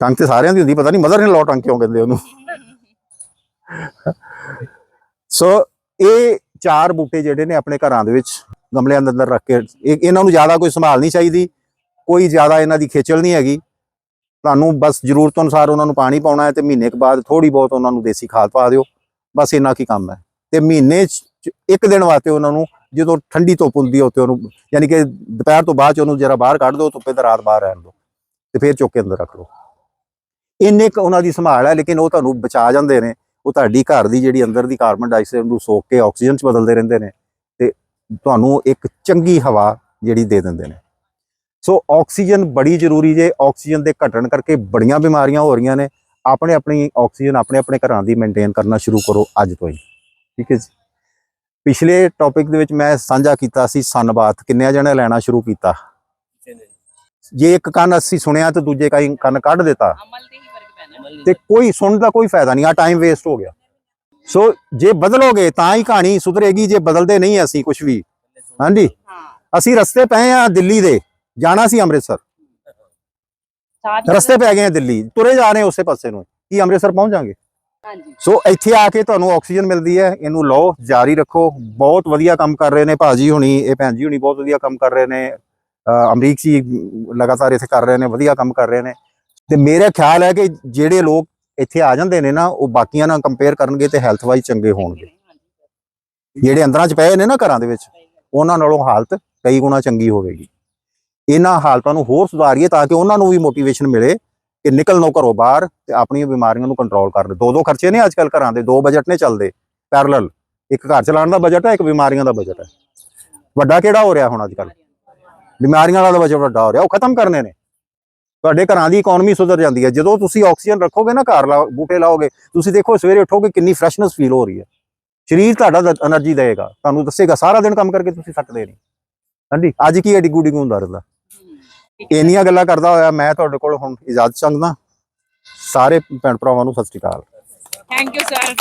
ਟੰਗ ਤੇ ਸਾਰਿਆਂ ਦੀ ਹੁੰਦੀ, ਪਤਾ ਨਹੀਂ ਮਦਰ ਇਨ ਲਾ ਟੰਗ ਕਿਉਂ ਕਹਿੰਦੇ ਉਹਨੂੰ। ਸੋ ਇਹ ਚਾਰ ਬੂਟੇ ਜਿਹੜੇ ਨੇ ਆਪਣੇ ਘਰਾਂ ਦੇ ਵਿੱਚ ਗਮਲਿਆਂ ਦੇ ਅੰਦਰ ਰੱਖ ਕੇ ਇਹਨਾਂ ਨੂੰ ਜ਼ਿਆਦਾ ਕੋਈ ਸੰਭਾਲ ਨਹੀਂ ਚਾਹੀਦੀ, ਕੋਈ ਜ਼ਿਆਦਾ ਇਹਨਾਂ ਦੀ ਖੇਚਲ ਨਹੀਂ ਹੈਗੀ। ਤੁਹਾਨੂੰ ਬਸ ਜ਼ਰੂਰਤ ਅਨੁਸਾਰ ਉਹਨਾਂ ਨੂੰ ਪਾਣੀ ਪਾਉਣਾ ਹੈ ਤੇ ਮਹੀਨੇ ਕੁ ਬਾਅਦ ਥੋੜੀ ਬਹੁਤ ਉਹਨਾਂ ਨੂੰ ਦੇਸੀ ਖਾਦ ਪਾ ਦਿਓ। ਬਸ ਇੰਨਾ ਕੀ ਕੰਮ ਹੈ। ਤੇ ਮਹੀਨੇ ਇੱਕ ਦਿਨ ਵਾਸਤੇ ਉਹਨਾਂ ਨੂੰ ਜਦੋਂ ਠੰਡੀ ਧੁੱਪ ਹੁੰਦੀ ਹੈ ਉੱਤੇ ਉਹਨੂੰ, ਯਾਨੀ ਕਿ ਦੁਪਹਿਰ ਤੋਂ ਬਾਅਦ ਚ ਉਹਨੂੰ ਜਰਾ ਬਾਹਰ ਕੱਢ ਦਿਓ, ਧੁੱਪੇ ਤੇ ਰਾਤ ਬਾਹਰ ਰਹਿਣ ਦਿਓ, ਤੇ ਫਿਰ ਚੁੱਕ ਕੇ ਅੰਦਰ ਰੱਖ ਲਓ। ਇੰਨੇ ਕੁ ਉਹਨਾਂ ਦੀ ਸੰਭਾਲ ਹੈ, ਲੇਕਿਨ ਉਹ ਤੁਹਾਨੂੰ ਬਚਾ ਜਾਂਦੇ ਨੇ। ਉਹ ਤੁਹਾਡੀ ਘਰ ਦੀ ਜਿਹੜੀ ਅੰਦਰ ਦੀ ਕਾਰਬਨ ਡਾਈਆਕਸਾਈਡ ਨੂੰ ਸੋਕ ਕੇ ਆਕਸੀਜਨ ਚ ਬਦਲਦੇ ਰਹਿੰਦੇ ਨੇ, ਤੇ ਤੁਹਾਨੂੰ ਇੱਕ ਚੰਗੀ ਹਵਾ ਜਿਹੜੀ ਦੇ ਦਿੰਦੇ ਨੇ। ਸੋ ਆਕਸੀਜਨ ਬੜੀ ਜ਼ਰੂਰੀ ਜੇ, ਆਕਸੀਜਨ ਦੇ ਘਟਣ ਕਰਕੇ ਬੜੀਆਂ ਬਿਮਾਰੀਆਂ ਹੋ ਰਹੀਆਂ ਨੇ। ਆਪਣੇ ਆਪਣੀ ਆਕਸੀਜਨ ਆਪਣੇ ਆਪਣੇ ਘਰਾਂ ਦੀ ਮੇਨਟੇਨ ਕਰਨਾ ਸ਼ੁਰੂ ਕਰੋ ਅੱਜ ਤੋਂ ਹੀ। ਠੀਕ ਹੈ ਜੀ। ਪਿਛਲੇ ਟੌਪਿਕ ਦੇ ਵਿੱਚ ਮੈਂ ਸਾਂਝਾ ਕੀਤਾ ਸੀ ਸਨਬਾਥ ਕਿੰਨਿਆਂ ਜਣੇ ਲੈਣਾ ਸ਼ੁਰੂ ਕੀਤਾ। ਜੇ ਇੱਕ ਕੰਨ ਅਸੀਂ ਸੁਣਿਆ ਤੇ ਦੂਜੇ ਕਈ ਕੰਨ ਕੱਢ ਦਿੱਤਾ। ਤੇ ਕੋਈ ਸੁਣਨ ਦਾ ਕੋਈ ਫਾਇਦਾ ਨਹੀਂ ਆ ਟਾਈਮ ਵੇਸਟ ਹੋ ਗਿਆ। ਸੋ ਜੇ ਬਦਲੋਗੇ ਤਾਂ ਹੀ ਕਹਾਣੀ ਸੁਧਰੇਗੀ ਜੇ ਬਦਲਦੇ ਨਹੀਂ ਅਸੀਂ ਕੁਝ ਵੀ। ਹਾਂਜੀ? ਅਸੀਂ ਰਸਤੇ ਪਏ ਆ ਦਿੱਲੀ ਦੇ ਜਾਣਾ ਸੀ ਅੰਮ੍ਰਿਤਸਰ। ਸਾਰੀ ਰਸਤੇ ਪੈ ਗਏ ਆ ਦਿੱਲੀ ਤੁਰੇ ਜਾ ਰਹੇ ਹਾਂ ਉਸੇ ਪਾਸੇ ਨੂੰ। ਕੀ ਅੰਮ੍ਰਿਤਸਰ ਪਹੁੰਚ ਜਾਾਂਗੇ? ਸੋ ਇੱਥੇ ਆ ਕੇ ਤੁਹਾਨੂੰ ਆਕਸੀਜਨ ਮਿਲਦੀ ਹੈ। ਇਹਨੂੰ ਲਓ, ਜਾਰੀ ਰੱਖੋ। ਬਹੁਤ ਵਧੀਆ ਕੰਮ ਕਰ ਰਹੇ ਨੇ ਭਾਜੀ ਹੁਣੀ। ਇਹ ਭੈਣ ਜੀ ਹੁਣੀ ਬਹੁਤ ਵਧੀਆ ਕੰਮ ਕਰ ਰਹੇ ਨੇ। ਅਮਰੀਕ ਜੀ ਲਗਾਤਾਰ ਇੱਥੇ ਕਰ ਰਹੇ ਨੇ, ਵਧੀਆ ਕੰਮ ਕਰ ਰਹੇ ਨੇ। ਤੇ ਮੇਰਾ ਖਿਆਲ ਹੈ ਕਿ ਜਿਹੜੇ ਲੋਕ ਇੱਥੇ ਆ ਜਾਂਦੇ ਨੇ ਨਾ, ਉਹ ਬਾਕੀਆਂ ਨਾਲ ਕੰਪੇਅਰ ਕਰਨਗੇ ਤੇ ਹੈਲਥ ਵਾਈਜ਼ ਚੰਗੇ ਹੋਣਗੇ। ਜਿਹੜੇ ਅੰਦਰਾਂ 'ਚ ਪਏ ਨੇ ਨਾ ਘਰਾਂ ਦੇ ਵਿੱਚ, ਉਹਨਾਂ ਨਾਲੋਂ ਹਾਲਤ ਕਈ ਗੁਣਾ ਚੰਗੀ ਹੋਵੇਗੀ। ਇਹਨਾਂ ਹਾਲਤਾਂ ਨੂੰ ਹੋਰ ਸੁਧਾਰੀਏ ਤਾਂ ਕਿ ਉਹਨਾਂ ਨੂੰ ਵੀ ਮੋਟੀਵੇਸ਼ਨ ਮਿਲੇ। ਕਿ ਨਿਕਲ ਨਿਕਲਣੋ ਘਰੋਂ ਬਾਹਰ ਤੇ ਆਪਣੀਆਂ ਬਿਮਾਰੀਆਂ ਨੂੰ ਕੰਟਰੋਲ ਕਰਨ ਦੋ ਦੋ ਖਰਚੇ ਨੇ ਅੱਜ ਕੱਲ ਘਰਾਂ ਦੇ, ਦੋ ਬਜਟ ਨੇ ਚੱਲਦੇ। ਪੈਰਲਲ ਇੱਕ ਘਰ ਚਲਾਉਣ ਦਾ ਬਜਟ ਹੈ ਇੱਕ ਬਿਮਾਰੀਆਂ ਦਾ ਬਜਟ ਹੈ ਵੱਡਾ ਕਿਹੜਾ ਹੋ ਰਿਹਾ ਹੁਣ ਅੱਜ ਕੱਲ ਬਿਮਾਰੀਆਂ ਵਾਲਾ ਬਜਟ ਵੱਡਾ ਹੋ ਰਿਹਾ, ਉਹ ਖਤਮ ਕਰਨੇ ਨੇ। ਤੁਹਾਡੇ ਘਰਾਂ ਦੀ ਇਕਨੋਮੀ ਸੁਧਰ ਜਾਂਦੀ ਹੈ। ਜਦੋਂ ਤੁਸੀਂ ਆਕਸੀਜਨ ਰੱਖੋਗੇ ਨਾ, ਘਰ ਲਾ ਬੂਟੇ ਲਾਓਗੇ, ਤੁਸੀਂ ਦੇਖੋ ਸਵੇਰੇ ਉੱਠੋਗੇ, ਕਿੰਨੀ ਫਰੈਸ਼ਨੈਸ ਫੀਲ ਹੋ ਰਹੀ ਹੈ। ਸਰੀਰ ਤੁਹਾਡਾ એનર્ਜੀ ਦੇਗਾ। ਤੁਹਾਨੂੰ ਦੱਸੇਗਾ, ਸਾਰਾ ਦਿਨ ਕੰਮ ਕਰਕੇ ਤੁਸੀਂ ਥੱਕਦੇ ਨਹੀਂ। ਹਾਂਜੀ, ਅੱਜ ਕੀ ਹੈ ਡਿਗੂ ਡਿਗੂ ਹੁੰਦਾ ਰਹਿੰਦਾ। ਇੰਨੀਆਂ ਗੱਲਾਂ ਕਰਦਾ ਹੋਇਆ ਮੈਂ ਤੁਹਾਡੇ ਕੋਲ ਹੁਣ ਇਜਾਜ਼ਤ ਚਾਹੁੰਦਾ। ਸਾਰੇ ਭੈਣ ਭਰਾਵਾਂ ਨੂੰ Sat Sri Akal. Thank you sir